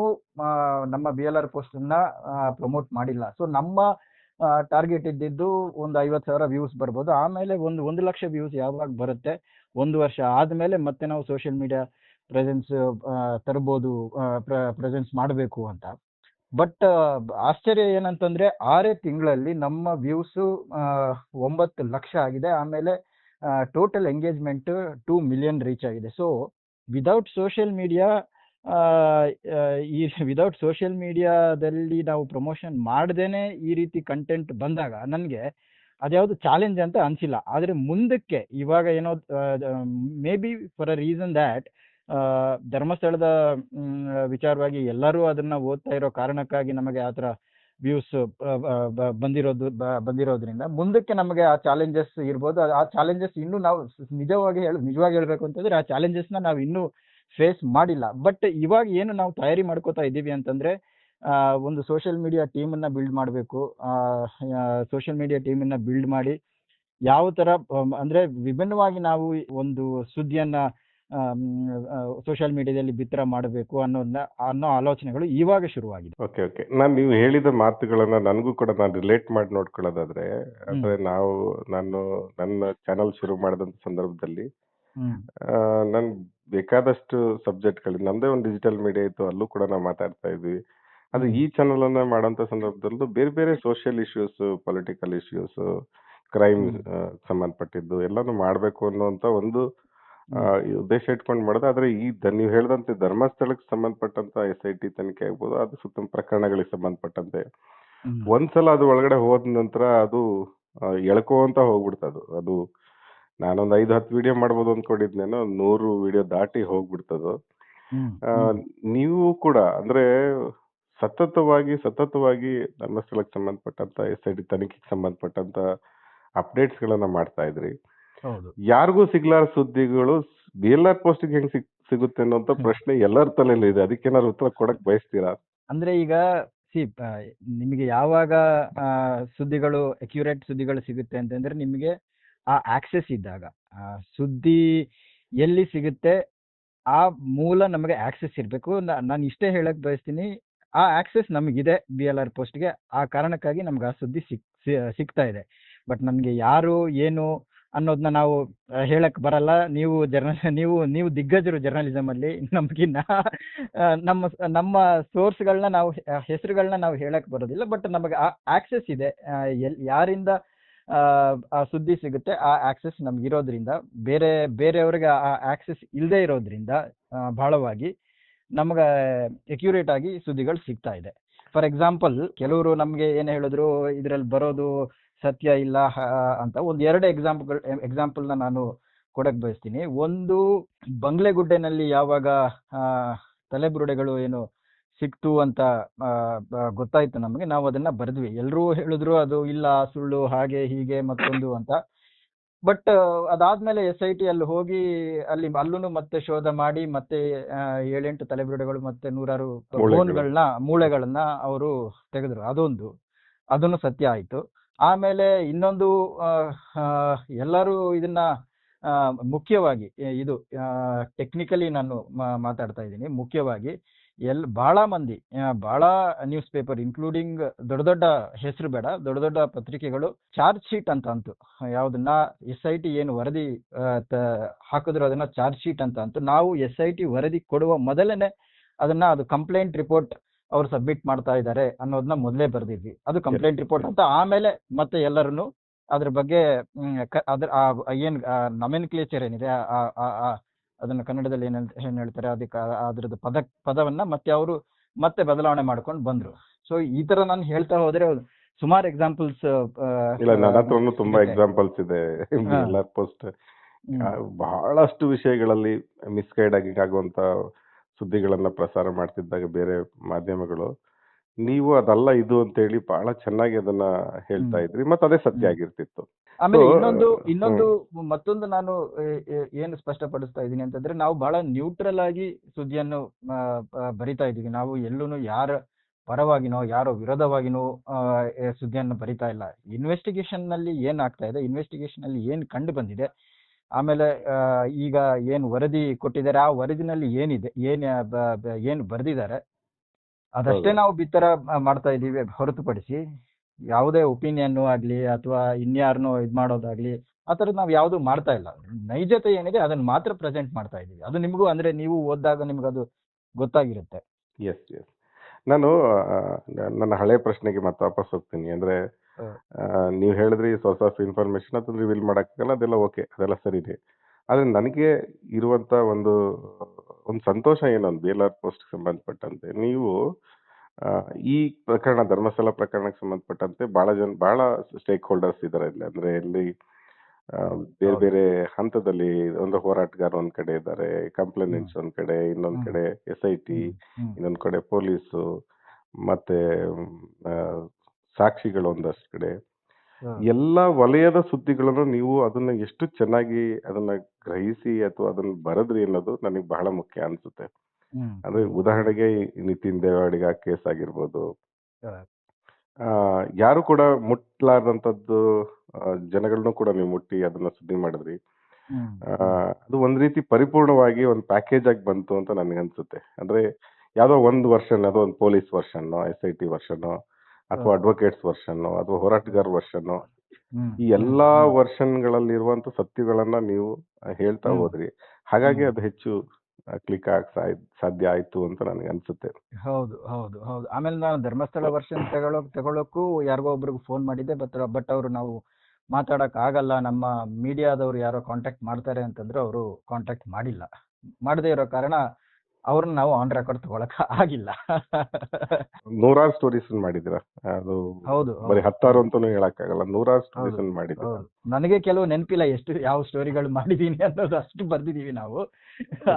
ನಮ್ಮ ಬಿ ಎಲ್ ಆರ್ ಪೋಸ್ಟ್ ಅನ್ನ ಪ್ರಮೋಟ್ ಮಾಡಿಲ್ಲ. ಸೊ ನಮ್ಮ ಟಾರ್ಗೆಟ್ ಇದ್ದಿದ್ದು ಒಂದು ಐವತ್ತು ಸಾವಿರ ವ್ಯೂಸ್ ಬರ್ಬೋದು. ಆಮೇಲೆ ಒಂದು ಒಂದು ಲಕ್ಷ ವ್ಯೂಸ್ ಯಾವಾಗ ಬರುತ್ತೆ? ಒಂದು ವರ್ಷ ಆದ್ಮೇಲೆ ಮತ್ತೆ ನಾವು ಸೋಷಿಯಲ್ ಮೀಡಿಯಾ ಪ್ರೆಸೆನ್ಸ್ ತರ್ಬೋದು ಪ್ರೆಸೆನ್ಸ್ ಮಾಡಬೇಕು ಅಂತ. ಬಟ್ ಆಶ್ಚರ್ಯ ಏನಂತಂದ್ರೆ, ಆರೇ ತಿಂಗಳಲ್ಲಿ ನಮ್ಮ ವ್ಯೂಸ್ ಒಂಬತ್ತು ಲಕ್ಷ ಆಗಿದೆ. ಆಮೇಲೆ total engagement two million reach ಆಗಿದೆ. ಸೊ ವಿದೌಟ್ ಸೋಷಿಯಲ್ ಮೀಡಿಯಾ ಈ ವಿದೌಟ್ ಸೋಷಿಯಲ್ ಮೀಡಿಯಾದಲ್ಲಿ ನಾವು ಪ್ರಮೋಷನ್ ಮಾಡ್ದೇನೆ ಈ ರೀತಿ ಕಂಟೆಂಟ್ ಬಂದಾಗ ನನಗೆ ಅದ್ಯಾವುದು ಚಾಲೆಂಜ್ ಅಂತ ಅನಿಸಿಲ್ಲ. ಆದರೆ ಮುಂದಕ್ಕೆ ಇವಾಗ ಏನೋ maybe for a reason that ಧರ್ಮಸ್ಥಳದ ವಿಚಾರವಾಗಿ ಎಲ್ಲರೂ ಅದನ್ನ ಓದ್ತಾ ಇರೋ ಕಾರಣಕ್ಕಾಗಿ ನಮಗೆ ಆ ಥರ ವ್ಯೂಸ್ ಬಂದಿರೋದು ಬಂದಿರೋದ್ರಿಂದ ಮುಂದಕ್ಕೆ ನಮಗೆ ಆ ಚಾಲೆಂಜಸ್ ಇರ್ಬೋದು. ಆ- ಚಾಲೆಂಜಸ್ ಇನ್ನೂ ನಾವು ನಿಜವಾಗಿ ಹೇಳ, ನಿಜವಾಗಿ ಹೇಳ್ಬೇಕು ಅಂತಂದ್ರೆ ಆ ಚಾಲೆಂಜಸ್ನ ನಾವು ಇನ್ನೂ ಫೇಸ್ ಮಾಡಿಲ್ಲ. ಬಟ್ ಇವಾಗ ಏನು ನಾವು ತಯಾರಿ ಮಾಡ್ಕೋತಾ ಇದ್ದೀವಿ ಅಂತಂದ್ರೆ ಒಂದು ಸೋಷಿಯಲ್ ಮೀಡಿಯಾ ಟೀಮನ್ನು ಬಿಲ್ಡ್ ಮಾಡಬೇಕು. ಸೋಷಿಯಲ್ ಮೀಡಿಯಾ ಟೀಮನ್ನು ಬಿಲ್ಡ್ ಮಾಡಿ, ಯಾವ ತರ, ಅಂದ್ರೆ ವಿಭಿನ್ನವಾಗಿ ನಾವು ಒಂದು ಸುದ್ದಿಯನ್ನ ಸೋಷಿಯಲ್ ಮೀಡಿಯಾದಲ್ಲಿ ಬಿತ್ತರ ಮಾಡಬೇಕು ಅನ್ನೋ ಅನ್ನೋ ಆಲೋಚನೆಗಳು ಇವಾಗ ಶುರುವಾಗಿದೆ. Okay okay. ನಾನು ನೀವು ಹೇಳಿದ ಮಾತುಗಳನ್ನ ನನಗೂ ಕೂಡ ನಾನು ರಿಲೇಟ್ ಮಾಡಿ ನೋಡ್ಕೊಳ್ಳೋದಾದ್ರೆ ಅಂದ್ರೆ ನಾವು ನಾನು ನನ್ನ ಚಾನಲ್ ಶುರು ಮಾಡಿದಂತ ಸಂದರ್ಭದಲ್ಲಿ ನನ್ ಬೇಕಾದಷ್ಟು ಸಬ್ಜೆಕ್ಟ್ಗಳಿಂದ ನಮ್ದೇ ಒಂದು ಡಿಜಿಟಲ್ ಮೀಡಿಯಾ ಇತ್ತು ಅಲ್ಲೂ ಕೂಡ ನಾವು ಮಾತಾಡ್ತಾ ಇದ್ವಿ. ಅದು ಈ ಚಾನಲ್ ಅನ್ನ ಮಾಡುವಂತ ಸಂದರ್ಭದಲ್ಲೂ ಬೇರೆ ಬೇರೆ social issues political issues crime ಸಂಬಂಧಪಟ್ಟಿದ್ದು ಎಲ್ಲಾನು ಮಾಡ್ಬೇಕು ಅನ್ನುವಂತ ಒಂದು ಉದ್ದೇಶ ಇಟ್ಕೊಂಡು ಮಾಡಿದೆ ಆದ್ರೆ ಈ ದ- ನೀವು ಹೇಳಿದಂತೆ ಧರ್ಮಸ್ಥಳಕ್ಕೆ ಸಂಬಂಧಪಟ್ಟಂತ ಎಸ್ ಐ ಟಿ ತನಿಖೆ ಆಗ್ಬೋದು ಅದು ಸುತ್ತ ಪ್ರಕರಣಗಳಿಗೆ ಸಂಬಂಧಪಟ್ಟಂತೆ ಹ್ಮ್. ಒಂದ್ಸಲ ಅದು ಒಳಗಡೆ ಹೋದ ನಂತರ ಅದು ಆ, ಎಳ್ಕೋಂತ ಹೋಗ್ಬಿಡ್ತ ಅದು ನಾನೊಂದು ಐದು ಹತ್ತು ವಿಡಿಯೋ ಮಾಡ್ಬೋದು ಅನ್ಕೊಂಡಿದ್ನೇನೋ ನೂರು ವಿಡಿಯೋ ದಾಟಿ ಹೋಗ್ಬಿಡ್ತದು ಹ್ಮ್. ಆ, ಹ್ಮ್. ನೀವು ಕೂಡ ಅಂದ್ರೆ ಸತತವಾಗಿ ಸತತವಾಗಿ ಧರ್ಮಸ್ಥಳಕ್ಕೆ ಸಂಬಂಧಪಟ್ಟಂತ ಎಸ್ ಐ ಟಿ ತನಿಖೆಗೆ ಸಂಬಂಧಪಟ್ಟಂತ ಅಪ್ಡೇಟ್ಸ್ ಗಳನ್ನ ಮಾಡ್ತಾ ಇದ್ರಿ ಯಾರಿಗೂ ಸಿಗ್ಲಾರ ಸುದ್ದಿಗಳು ಬಿ ಎಲ್ ಆರ್ ಪೋಸ್ಟ್ ಹೆಂಗ್ ಸಿಗ್ ಸಿಗುತ್ತೆ ಅನ್ನೋಂತ ಪ್ರಶ್ನೆ ಎಲ್ಲರ ತಲೆಯಲ್ಲಿ ಇದೆ. ಅದಕ್ಕೇನಾದ್ರು ಉತ್ತರ ಕೊಡಕ್ ಬಯಸ್ತೀರಾ? ಅಂದ್ರೆ ಈಗ ಸಿ ನಿಮಗೆ ಯಾವಾಗ ಸುದ್ದಿಗಳು ಅಕ್ಯುರೇಟ್ ಸುದ್ದಿಗಳು ಸಿಗುತ್ತೆ ಅಂತಂದ್ರೆ ನಿಮಗೆ ಆ ಆಕ್ಸೆಸ್ ಇದ್ದಾಗ ಸುದ್ದಿ ಎಲ್ಲಿ ಸಿಗುತ್ತೆ ಆ ಮೂಲ ನಮಗೆ ಆಕ್ಸೆಸ್ ಇರಬೇಕು. ನಾನು ಇಷ್ಟೇ ಹೇಳಕ್ ಬಯಸ್ತೀನಿ ಆ ಆಕ್ಸೆಸ್ ನಮಗಿದೆ ಬಿ ಎಲ್ ಆರ್ ಪೋಸ್ಟ್ಗೆ ಆ ಕಾರಣಕ್ಕಾಗಿ ನಮ್ಗೆ ಆ ಸುದ್ದಿ ಸಿಕ್ ಸಿಗ್ತಾ ಇದೆ. ಬಟ್ ನನಗೆ ಯಾರು ಏನು ಅನ್ನೋದನ್ನ ನಾವು ಹೇಳಕ್ ಬರಲ್ಲ. ನೀವು ಜರ್ನ ನೀವು ನೀವು ದಿಗ್ಗಜರು ಜರ್ನಲಿಸಮ್ ಅಲ್ಲಿ. ನಮ್ಗಿನ್ನ ನಮ್ಮ ನಮ್ಮ ಸೋರ್ಸ್ಗಳನ್ನ ನಾವು ಹೆಸರುಗಳನ್ನ ನಾವು ಹೇಳಕ್ ಬರೋದಿಲ್ಲ. ಬಟ್ ನಮಗೆ ಆಕ್ಸೆಸ್ ಇದೆ. ಎಲ್ ಯಾರಿಂದ ಆ, ಸುದ್ದಿ ಸಿಗುತ್ತೆ ಆ ಆಕ್ಸೆಸ್ ನಮ್ಗೆ ಇರೋದ್ರಿಂದ. ಬೇರೆ ಬೇರೆಯವ್ರಿಗೆ ಆ ಆಕ್ಸೆಸ್ ಇಲ್ಲದೆ ಇರೋದ್ರಿಂದ ಬಹಳವಾಗಿ ನಮ್ಗೆ ಅಕ್ಯುರೇಟ್ ಆಗಿ ಸುದ್ದಿಗಳು ಸಿಗ್ತಾ ಇದೆ. ಫಾರ್ ಎಕ್ಸಾಂಪಲ್ ಕೆಲವರು ನಮಗೆ ಏನು ಹೇಳಿದ್ರು ಇದರಲ್ಲಿ ಬರೋದು ಸತ್ಯ ಇಲ್ಲ ಅಂತ ಒಂದು ಎರಡು ಎಕ್ಸಾಂಪಲ್ ಎಕ್ಸಾಂಪಲ್ನ ನಾನು ಕೊಡಕ್ ಬಯಸ್ತೀನಿ. ಒಂದು ಬಂಗ್ಲೆಗುಡ್ಡೆನಲ್ಲಿ ಯಾವಾಗ ಆ, ತಲೆಬುರುಡೆಗಳು ಏನು ಸಿಕ್ತು ಅಂತ ಗೊತ್ತಾಯ್ತು ನಮಗೆ. ನಾವು ಅದನ್ನ ಬರೆದ್ವಿ. ಎಲ್ಲರೂ ಹೇಳಿದ್ರು ಅದು ಇಲ್ಲ ಸುಳ್ಳು ಹಾಗೆ ಹೀಗೆ ಮತ್ತೊಂದು ಅಂತ. ಬಟ್ ಅದಾದ್ಮೇಲೆ ಎಸ್ ಐ ಟಿ ಅಲ್ಲಿ ಹೋಗಿ ಅಲ್ಲಿ ಅಲ್ಲೂ ಮತ್ತೆ ಶೋಧ ಮಾಡಿ ಮತ್ತೆ ಏಳೆಂಟು ತಲೆಬುರುಡೆಗಳು ಮತ್ತೆ ನೂರಾರು. ಬೋನ್ಗಳನ್ನ ಮೂಳೆಗಳನ್ನ ಅವರು ತೆಗೆದ್ರು. ಅದೊಂದು. ಅದನ್ನು ಸತ್ಯ ಆಯ್ತು. ಆಮೇಲೆ ಇನ್ನೊಂದು ಎಲ್ಲರೂ ಇದನ್ನ ಮುಖ್ಯವಾಗಿ ಇದು ಟೆಕ್ನಿಕಲಿ ನಾನು ಮಾತಾಡ್ತಾ ಇದ್ದೀನಿ. ಮುಖ್ಯವಾಗಿ ಎಲ್ ಭಾಳ ಮಂದಿ ಭಾಳ ನ್ಯೂಸ್ ಪೇಪರ್ ಇನ್ಕ್ಲೂಡಿಂಗ್ ದೊಡ್ಡ ದೊಡ್ಡ ಹೆಸರು ಬೇಡ, ದೊಡ್ಡ ದೊಡ್ಡ ಪತ್ರಿಕೆಗಳು ಚಾರ್ಜ್ ಶೀಟ್ ಅಂತ ಅಂತು, ಯಾವ್ದನ್ನ ಎಸ್ ಐ ಟಿ ಏನು ವರದಿ ಹಾಕಿದ್ರು ಅದನ್ನ ಚಾರ್ಜ್ ಶೀಟ್ ಅಂತ ಅಂತು, ನಾವು ಎಸ್ ಐ ಟಿ ವರದಿ ಕೊಡುವ ಮೊದಲನೇ ಅದನ್ನ ಅದು ಕಂಪ್ಲೇಂಟ್ ರಿಪೋರ್ಟ್ ಅವ್ರು ಸಬ್ಮಿಟ್ ಮಾಡ್ತಾ ಇದ್ದಾರೆ ಅನ್ನೋದನ್ನ ಮೊದಲೇ ಬರೆದಿದ್ವಿ. ಅದು ಕಂಪ್ಲೇಂಟ್ ರಿಪೋರ್ಟ್ ಅಂತ ಆಮೇಲೆ ಮತ್ತೆ ಎಲ್ಲರನ್ನು ಅದ್ರ ಬಗ್ಗೆ ಅದ್ರ ಏನ್ ಏನಿದೆ ಆ- ಆ- ಆ ಅದನ್ನ ಕನ್ನಡದಲ್ಲಿ ಏನ್ ಏನ್ ಹೇಳ್ತಾರೆ ಅದಕ್ಕೆ ಅದ್ರದ್ದು ಪದ ಪದವನ್ನ ಮತ್ತೆ ಅವರು ಮತ್ತೆ ಬದಲಾವಣೆ ಮಾಡ್ಕೊಂಡು ಬಂದ್ರು. ಸೊ ಈ ತರ ನಾನು ಹೇಳ್ತಾ ಹೋದ್ರೆ ಸುಮಾರು ಎಕ್ಸಾಂಪಲ್ಸ್ ಇಲ್ಲ ನನ್ನ ಹತ್ರನು ತುಂಬಾ ಎಕ್ಸಾಂಪಲ್ಸ್ ಇದೆ. ಪೋಸ್ಟ್ ಬಹಳಷ್ಟು ವಿಷಯಗಳಲ್ಲಿ ಮಿಸ್ಗೈಡ್ ಆಗಿ ಆಗುವಂತ ಸುದ್ದಿಗಳನ್ನ ಪ್ರಸಾರ ಮಾಡ್ತಿದ್ದಾಗ ಬೇರೆ ಮಾಧ್ಯಮಗಳು ನೀವು ಅದಲ್ಲ ಇದು ಅಂತ ಹೇಳಿ ಬಹಳ ಚೆನ್ನಾಗಿ ಅದನ್ನ ಹೇಳ್ತಾ ಇದ್ರಿ ಮತ್ತೆ ಅದೇ ಸತ್ಯ ಆಗಿರ್ತಿತ್ತು. ಆಮೇಲೆ ಇನ್ನೊಂದು ಇನ್ನೊಂದು ಮತ್ತೊಂದು ನಾನು ಏನು ಸ್ಪಷ್ಟಪಡಿಸ್ತಾ ಇದ್ದೀನಿ ಅಂತಂದ್ರೆ ನಾವು ಬಹಳ ನ್ಯೂಟ್ರಲ್ ಆಗಿ ಸುದ್ದಿಯನ್ನು ಬರಿತಾ ಇದ್ದೀವಿ. ನಾವು ಎಲ್ಲೂ ಯಾರ ಪರವಾಗಿನೋ ಯಾರೋ ವಿರೋಧವಾಗಿನೋ ಸುದ್ದಿಯನ್ನು ಬರಿತಾ ಇಲ್ಲ. ಇನ್ವೆಸ್ಟಿಗೇಷನ್ನಲ್ಲಿ ಏನ್ ಆಗ್ತಾ ಇದೆ? ಇನ್ವೆಸ್ಟಿಗೇಷನ್ ಅಲ್ಲಿ ಏನ್ ಕಂಡು ಬಂದಿದೆ? ಆಮೇಲೆ ಈಗ ಏನು ವರದಿ ಕೊಟ್ಟಿದ್ದಾರೆ ಆ ವರದಿನಲ್ಲಿ ಏನಿದೆ ಏನ್ ಏನು ಬರೆದಿದ್ದಾರೆ ಅದಷ್ಟೇ ನಾವು ಬಿತ್ತರ ಮಾಡ್ತಾ ಇದ್ದೀವಿ ಹೊರತುಪಡಿಸಿ ಯಾವುದೇ ಒಪಿನಿಯನ್ ಆಗ್ಲಿ ಅಥವಾ ಇನ್ಯಾರನ್ನು ಇದ್ ಮಾಡೋದಾಗ್ಲಿ ಆ ಥರದ್ದು ನಾವು ಯಾವುದು ಮಾಡ್ತಾ ಇಲ್ಲ. ನೈಜತೆ ಏನಿದೆ ಅದನ್ನ ಮಾತ್ರ ಪ್ರೆಸೆಂಟ್ ಮಾಡ್ತಾ ಇದ್ದೀವಿ. ಅದು ನಿಮಗೂ ಅಂದ್ರೆ ನೀವು ಓದಿದಾಗ ನಿಮ್ಗೆ ಅದು ಗೊತ್ತಾಗಿರುತ್ತೆ. ಎಸ್ ಎಸ್ ನಾನು ನನ್ನ ಹಳೆ ಪ್ರಶ್ನೆಗೆ ಮತ್ತೆ ವಾಪಸ್ ಹೋಗ್ತೀನಿ. ಅಂದ್ರೆ. ನೀವು ಹೇಳಿದ್ರಿ ಸೋರ್ಸ್ ಆಫ್ ಇನ್ಫಾರ್ಮೇಶನ್ ಅದನ್ನ ರಿವೀಲ್ ಮಾಡಕ್ಕಾಗಲ್ಲ ಅದೆಲ್ಲ ಓಕೆ ಅದೆಲ್ಲ ಇದೆ ಆದ್ರೆ ನನಗೆ ಇರುವಂತ ಒಂದು ಒಂದು ಸಂತೋಷ ಏನು ಬಿ ಎಲ್ ಆರ್ ಪೋಸ್ಟ್ ಸಂಬಂಧಪಟ್ಟಂತೆ ನೀವು ಆ, ಈ ಪ್ರಕರಣ ಧರ್ಮಸ್ಥಳ ಪ್ರಕರಣಕ್ಕೆ ಸಂಬಂಧಪಟ್ಟಂತೆ ಬಹಳ ಜನ ಬಹಳ ಸ್ಟೇಕ್ ಹೋಲ್ಡರ್ಸ್ ಇದಾರೆ ಇಲ್ಲಿ ಅಂದ್ರೆ ಇಲ್ಲಿ ಆ, ಬೇರೆ ಹೌದು. ಬೇರೆ ಹಂತದಲ್ಲಿ ಒಂದು ಹೋರಾಟಗಾರ ಒಂದ್ ಕಡೆ ಇದ್ದಾರೆ ಕಂಪ್ಲೇನೆಂಟ್ಸ್ ಒಂದ್ ಕಡೆ ಇನ್ನೊಂದ್ ಹ್ಮ್. ಕಡೆ ಎಸ್ ಐ ಟಿ ಹ್ಮ್. ಇನ್ನೊಂದ್ ಕಡೆ ಪೊಲೀಸು ಮತ್ತೆ ಸಾಕ್ಷಿಗಳು ಒಂದಷ್ಟು ಕಡೆ. ಎಲ್ಲ ವಲಯದ ಸುದ್ದಿಗಳನ್ನು ನೀವು ಅದನ್ನ ಎಷ್ಟು ಚೆನ್ನಾಗಿ ಅದನ್ನ ಗ್ರಹಿಸಿ ಅಥವಾ ಅದನ್ನ ಬರದ್ರಿ ಅನ್ನೋದು ನನಗೆ ಬಹಳ ಮುಖ್ಯ ಅನ್ಸುತ್ತೆ. ಅಂದ್ರೆ ಉದಾಹರಣೆಗೆ ನಿತಿನ್ ದೇವಾಡಿಗ ಕೇಸ್ ಆಗಿರ್ಬೋದು. ಆ, ಯಾರು ಕೂಡ ಮುಟ್ಲಾರ್ದಂಥದ್ದು ಆ, ಜನಗಳನ್ನೂ ಕೂಡ ನೀವು ಮುಟ್ಟಿ ಅದನ್ನ ಸುದ್ದಿ ಮಾಡಿದ್ರಿ. ಆ, ಅದು ಒಂದ್ ರೀತಿ ಪರಿಪೂರ್ಣವಾಗಿ ಒಂದು ಪ್ಯಾಕೇಜ್ ಆಗಿ ಬಂತು ಅಂತ ನನಗೆ ಅನ್ಸುತ್ತೆ. ಅಂದ್ರೆ ಯಾವ್ದೋ ಒಂದು ವರ್ಷನ್ ಅದೋ ಒಂದು police version S I T version ಅಥವಾ ಅಡ್ವೊಕೇಟ್ಸ್ ವರ್ಷನ್ ಅಥವಾ ಹೋರಾಟಗಾರ ವರ್ಷನ್ ಈ ಎಲ್ಲಾ ವರ್ಷನ್ಗಳಲ್ಲಿರುವಂತ ವರ್ಷನ್ ಗಳಲ್ಲಿರುವಂತ ಸತ್ಯಗಳನ್ನ ನೀವು ಹೇಳ್ತಾ. ಹೋದ್ರಿ. ಹಾಗಾಗಿ. ಅದು ಹೆಚ್ಚು ಕ್ಲಿಕ್ ಆಗ ಸಾಧ್ಯ ಆಯ್ತು ಅಂತ ನನಗೆ ಅನ್ಸುತ್ತೆ. ಹೌದು ಹೌದು ಹೌದು. ಆಮೇಲೆ ನಾನು ಧರ್ಮಸ್ಥಳ ವರ್ಷನ್ ತಗೊಳಕ್ ತಗೊಳಕ್ಕೂ ಯಾರಿಗೋ ಒಬ್ರಿಗೆ ಫೋನ್ ಮಾಡಿದ್ದೆ ಬಟ್ ಬಟ್ ಅವರು ನಾವು ಮಾತಾಡಕ್ ಆಗಲ್ಲ. ನಮ್ಮ ಮೀಡಿಯಾದವ್ರು ಯಾರೋ ಕಾಂಟ್ಯಾಕ್ಟ್ ಮಾಡ್ತಾರೆ ಅಂತಂದ್ರೆ ಅವರು ಕಾಂಟ್ಯಾಕ್ಟ್ ಮಾಡಿಲ್ಲ. ಮಾಡದೇ ಇರೋ ಕಾರಣ ಅವ್ರನ್ನ ನಾವು ಆನ್ ರೆಕಾರ್ಡ್ ತಗೊಳಕ್ ಆಗಿಲ್ಲ. ನೂರಾರು ಸ್ಟೋರೀಸ್ ಮಾಡಿದಿರ ಅದು ಹೌದು ಬರೀ ಹತ್ತಾರು ಅಂತಾನು ಹೇಳಕ್ಕಾಗಲ್ಲ ನೂರಾರು ಸ್ಟೋರೀಸ್ ಮಾಡಿದ್ರು ನನಗೆ ಕೆಲವು ನೆನಪಿಲ್ಲ ಎಷ್ಟು ಯಾವ ಸ್ಟೋರಿಗಳು ಮಾಡಿದೀನಿ ಅನ್ನೋದು ಅಷ್ಟು ಬರ್ದಿದೀವಿ ನಾವು.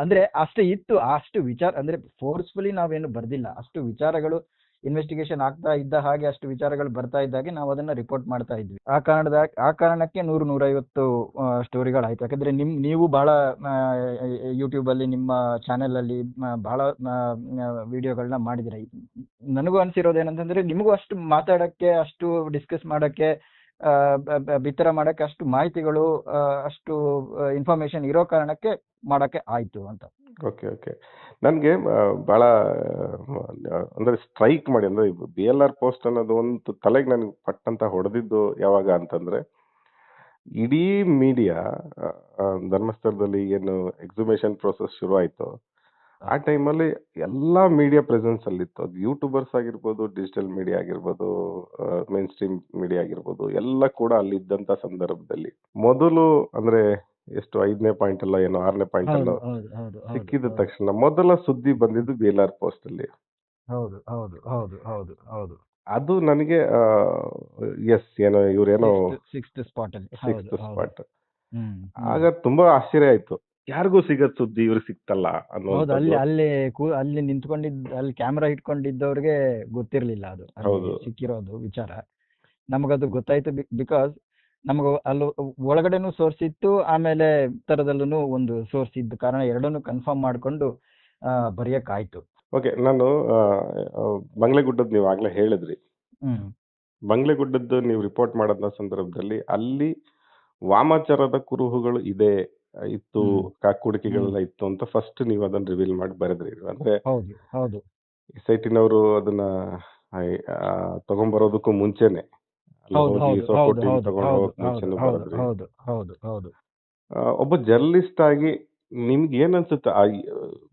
ಅಂದ್ರೆ ಅಷ್ಟು ಇತ್ತು ಅಷ್ಟು ವಿಚಾರ ಅಂದ್ರೆ ಫೋರ್ಸ್ಫುಲಿ ನಾವೇನು ಬರ್ದಿಲ್ಲ. ಅಷ್ಟು ವಿಚಾರಗಳು ಇನ್ವೆಸ್ಟಿಗೇಷನ್ ಆಗ್ತಾ ಇದ್ದ ಹಾಗೆ ಅಷ್ಟು ವಿಚಾರಗಳು ಬರ್ತಾ ಇದ್ದಾಗೆ ನಾವು ಅದನ್ನ ರಿಪೋರ್ಟ್ ಮಾಡ್ತಾ ಇದ್ವಿ. ಆ ಕಾರಣದ, ಆ ಕಾರಣಕ್ಕೆ ನೂರು ನೂರೈವತ್ತು ಸ್ಟೋರಿಗಳಾಯ್ತು ಯಾಕಂದ್ರೆ ನಿಮ್, ನೀವು ಬಹಳ ಯೂಟ್ಯೂಬ್ ಅಲ್ಲಿ ನಿಮ್ಮ ಚಾನೆಲ್ ಅಲ್ಲಿ ಬಹಳ ವಿಡಿಯೋಗಳನ್ನ ಮಾಡಿದಿರ. ನನಗೂ ಅನ್ಸಿರೋದೇನಂತಂದ್ರೆ ನಿಮಗೂ ಅಷ್ಟು ಮಾತಾಡಕ್ಕೆ, ಅಷ್ಟು ಡಿಸ್ಕಸ್ ಮಾಡಕ್ಕೆ ಬಿತ್ತರ ಮಾಡಕ್ಕೆ ಅಷ್ಟು ಮಾಹಿತಿಗಳು ಅಷ್ಟು ಇನ್ಫಾರ್ಮೇಶನ್ ಇರೋ ಕಾರಣಕ್ಕೆ ಮಾಡಕ್ಕೆ ಆಯ್ತು ಅಂತ. ಓಕೆ ಓಕೆ ನನಗೆ ಭಾಳ ಅಂದರೆ ಸ್ಟ್ರೈಕ್ ಮಾಡಿ, ಅಂದರೆ ಬಿ ಎಲ್ ಆರ್ ಪೋಸ್ಟ್ ಅನ್ನೋದು ಒಂದು ತಲೆಗೆ ನನಗೆ ಪಟ್ಟಂತ ಹೊಡೆದಿದ್ದು ಯಾವಾಗ ಅಂತಂದರೆ, ಇಡೀ ಮೀಡಿಯಾ ಧರ್ಮಸ್ಥಳದಲ್ಲಿ ಏನು ಎಕ್ಸಿಬಿಷನ್ ಪ್ರೋಸೆಸ್ ಶುರು ಆಯಿತು ಆ ಟೈಮಲ್ಲಿ ಎಲ್ಲ ಮೀಡಿಯಾ ಪ್ರೆಸೆನ್ಸ್ ಅಲ್ಲಿತ್ತು. ಅದು ಯೂಟ್ಯೂಬರ್ಸ್ ಆಗಿರ್ಬೋದು ಡಿಜಿಟಲ್ ಮೀಡಿಯಾ ಆಗಿರ್ಬೋದು ಮೇನ್ ಸ್ಟ್ರೀಮ್ ಮೀಡಿಯಾ ಆಗಿರ್ಬೋದು ಎಲ್ಲ ಕೂಡ ಅಲ್ಲಿದ್ದಂತ ಸಂದರ್ಭದಲ್ಲಿ. ಮೊದಲು ಅಂದ್ರೆ ಎಷ್ಟು ಐದನೇ ಪಾಯಿಂಟ್ ಅಲ್ಲ ಏನೋ ಆರನೇ ಪಾಯಿಂಟ್ ಅಲ್ಲ ಸಿಕ್ಕಿದ ತಕ್ಷಣ ಮೊದಲ ಸುದ್ದಿ ಬಂದಿದ್ದು ಬೇಲಾರ್ ಪೋಸ್ಟ್ ಅಲ್ಲಿ. ಹೌದು ಹೌದು ಹೌದು ಹೌದು ಹೌದು. ಅದು ನನಗೆ ಎಸ್ ಏನೋ ಇವ್ರೇನೋ ಸಿಕ್ಸ್ತ್ ಸ್ಪಾಟ್. ಆಗ ತುಂಬಾ ಆಶ್ಚರ್ಯ ಆಯ್ತು. ಯಾರಿಗೂ ಸಿಗತ್ ಸುದ್ದಿ ಇವ್ರಿಗೆ ಸಿಕ್ತಲ್ಲ ಹೌದು ಅಲ್ಲಿ ಅಲ್ಲಿ ಕೂ ಅಲ್ಲಿ ನಿಂತ್ಕೊಂಡಿದ್ದ ಅಲ್ಲಿ ಕ್ಯಾಮ್ರಾ ಇಟ್ಕೊಂಡಿದ್ದವ್ರಿಗೆ ಗೊತ್ತಿರ್ಲಿಲ್ಲ ಅದು. ಅಲ್ಲಿ ಹೌದು. ಸಿಕ್ಕಿರೋದು ವಿಚಾರ. ನಮಗದು ಗೊತ್ತಾಯ್ತು ಬಿಕಾಸ್ ನಮಗ ಅಲ್ಲಿ ಒಳಗಡೆನೂ ಸೋರ್ಸ್ ಇತ್ತು ಆಮೇಲೆ ತರದಲ್ಲೂ ಒಂದು ಸೋರ್ಸ್ ಇದ್ದ ಕಾರಣ ಎರಡನ್ನೂ ಕನ್ಫರ್ಮ್ ಮಾಡ್ಕೊಂಡು ಆ, ಬರೆಯಕ್ಕಾಯ್ತು ಓಕೆ ನಾನು ಆ, ಆ, ಬಂಗ್ಲೆಗುಡ್ಡದ್ ನೀವು ಆಗ್ಲೇ ಹೇಳಿದ್ರಿ. ಹ್ಮ್. ಬಂಗ್ಲೆಗುಡ್ಡದ್ದು ನೀವು ರಿಪೋರ್ಟ್ ಮಾಡದ ಸಂದರ್ಭದಲ್ಲಿ ಅಲ್ಲಿ ವಾಮಾಚಾರದ ಕುರುಹುಗಳು ಇದೆ. ಇತ್ತು. ಕಾಕುಡಿಕೆಗಳೆಲ್ಲ ಇತ್ತು ಅಂತ ಫಸ್ಟ್ ನೀವು ಅದನ್ನ ರಿವೀಲ್ ಮಾಡಿ ಬರೆದ್ರಿ ಅಂದ್ರೆ ಹೌದು ಹೌದು. ಎಸ್ ಐ ಟಿನವರು ಅದನ್ನ ಐ- ಆ, ತಗೊಂಬರೋದಕ್ಕೂ ಮುಂಚೆನೆ ಅಲ್ಲಿ ಹೌದು ಹೋಗಿ ಹೌದು ಹೌದು ಸೋಪೋಟಿನ್ ಹೌದು ತಗೊಂಡು ಹೌದು ಹೋಗಕ್ ಮುಂಚೆನೆ ಹೌದು ಬರೆದ್ರಿ. ಹೌದು ಹೌದು ಹೌದು. ಆ, ಒಬ್ಬ ಜರ್ನಲಿಸ್ಟ್ ಆಗಿ ನಿಮ್ಗೆ ಏನ್ ಅನ್ಸುತ್ತೆ? ಆ ಈ-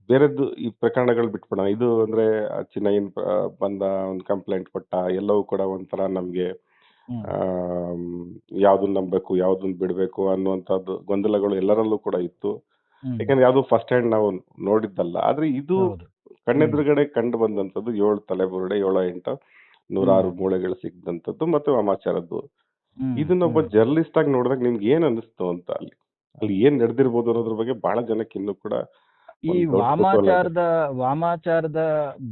ಬೇರೆದ್ದು ಈ ಪ್ರಕರಣಗಳು ಬಿಟ್ಬಿಡೋಣ. ಇದು ಅಂದ್ರೆ ಆ ಏನ್ ಆ, ಬಂದ ಒಂದು ಕಂಪ್ಲೇಂಟ್ ಕೊಟ್ಟ ಎಲ್ಲವೂ ಕೂಡ ಒಂಥರ ನಮ್ಗೆ ಯಾವ್ದನ್ನ ನಂಬಬೇಕು ಯಾವ್ದನ್ನ ಬಿಡ್ಬೇಕು ಅನ್ನುವಂಥದ್ದು ಗೊಂದಲಗಳು ಎಲ್ಲರಲ್ಲೂ ಕೂಡ ಇತ್ತು. ಯಾಕಂದ್ರೆ ಯಾವ್ದು ಫಸ್ಟ್ ಹ್ಯಾಂಡ್ ನಾವು ನೋಡಿದ್ದಲ್ಲ. ಆದ್ರೆ ಇದು ಕಣ್ಣೆದುರುಗಡೆ ಕಂಡು ಬಂದಂಥದ್ದು ಏಳು ತಲೆಬುರುಡೆ ಏಳು ಎಂಟು ನೂರಾರು ಮೂಳೆಗಳು ಸಿಕ್ಕಿದಂಥದ್ದು ಮತ್ತೆ ವಾಮಾಚಾರದ್ದು ಹ್ಮ್ ಇದನ್ನ ಒಬ್ಬ ಹ್ಮ್. ಜರ್ನಲಿಸ್ಟ್ ಆಗಿ ನೋಡಿದಾಗ ನಿಮ್ಗೆ ಏನ್ ಅನಿಸ್ತು ಅಂತ ಅಲ್ಲಿ? ಅಲ್ಲಿ ಏನ್ ನಡೆದಿರ್ಬೋದು ಅನ್ನೋದ್ರ ಬಗ್ಗೆ ಬಹಳ ಜನಕ್ಕೆ ಇನ್ನೂ ಕೂಡ ಈ. ವಾಮಾಚಾರದ ವಾಮಾಚಾರದ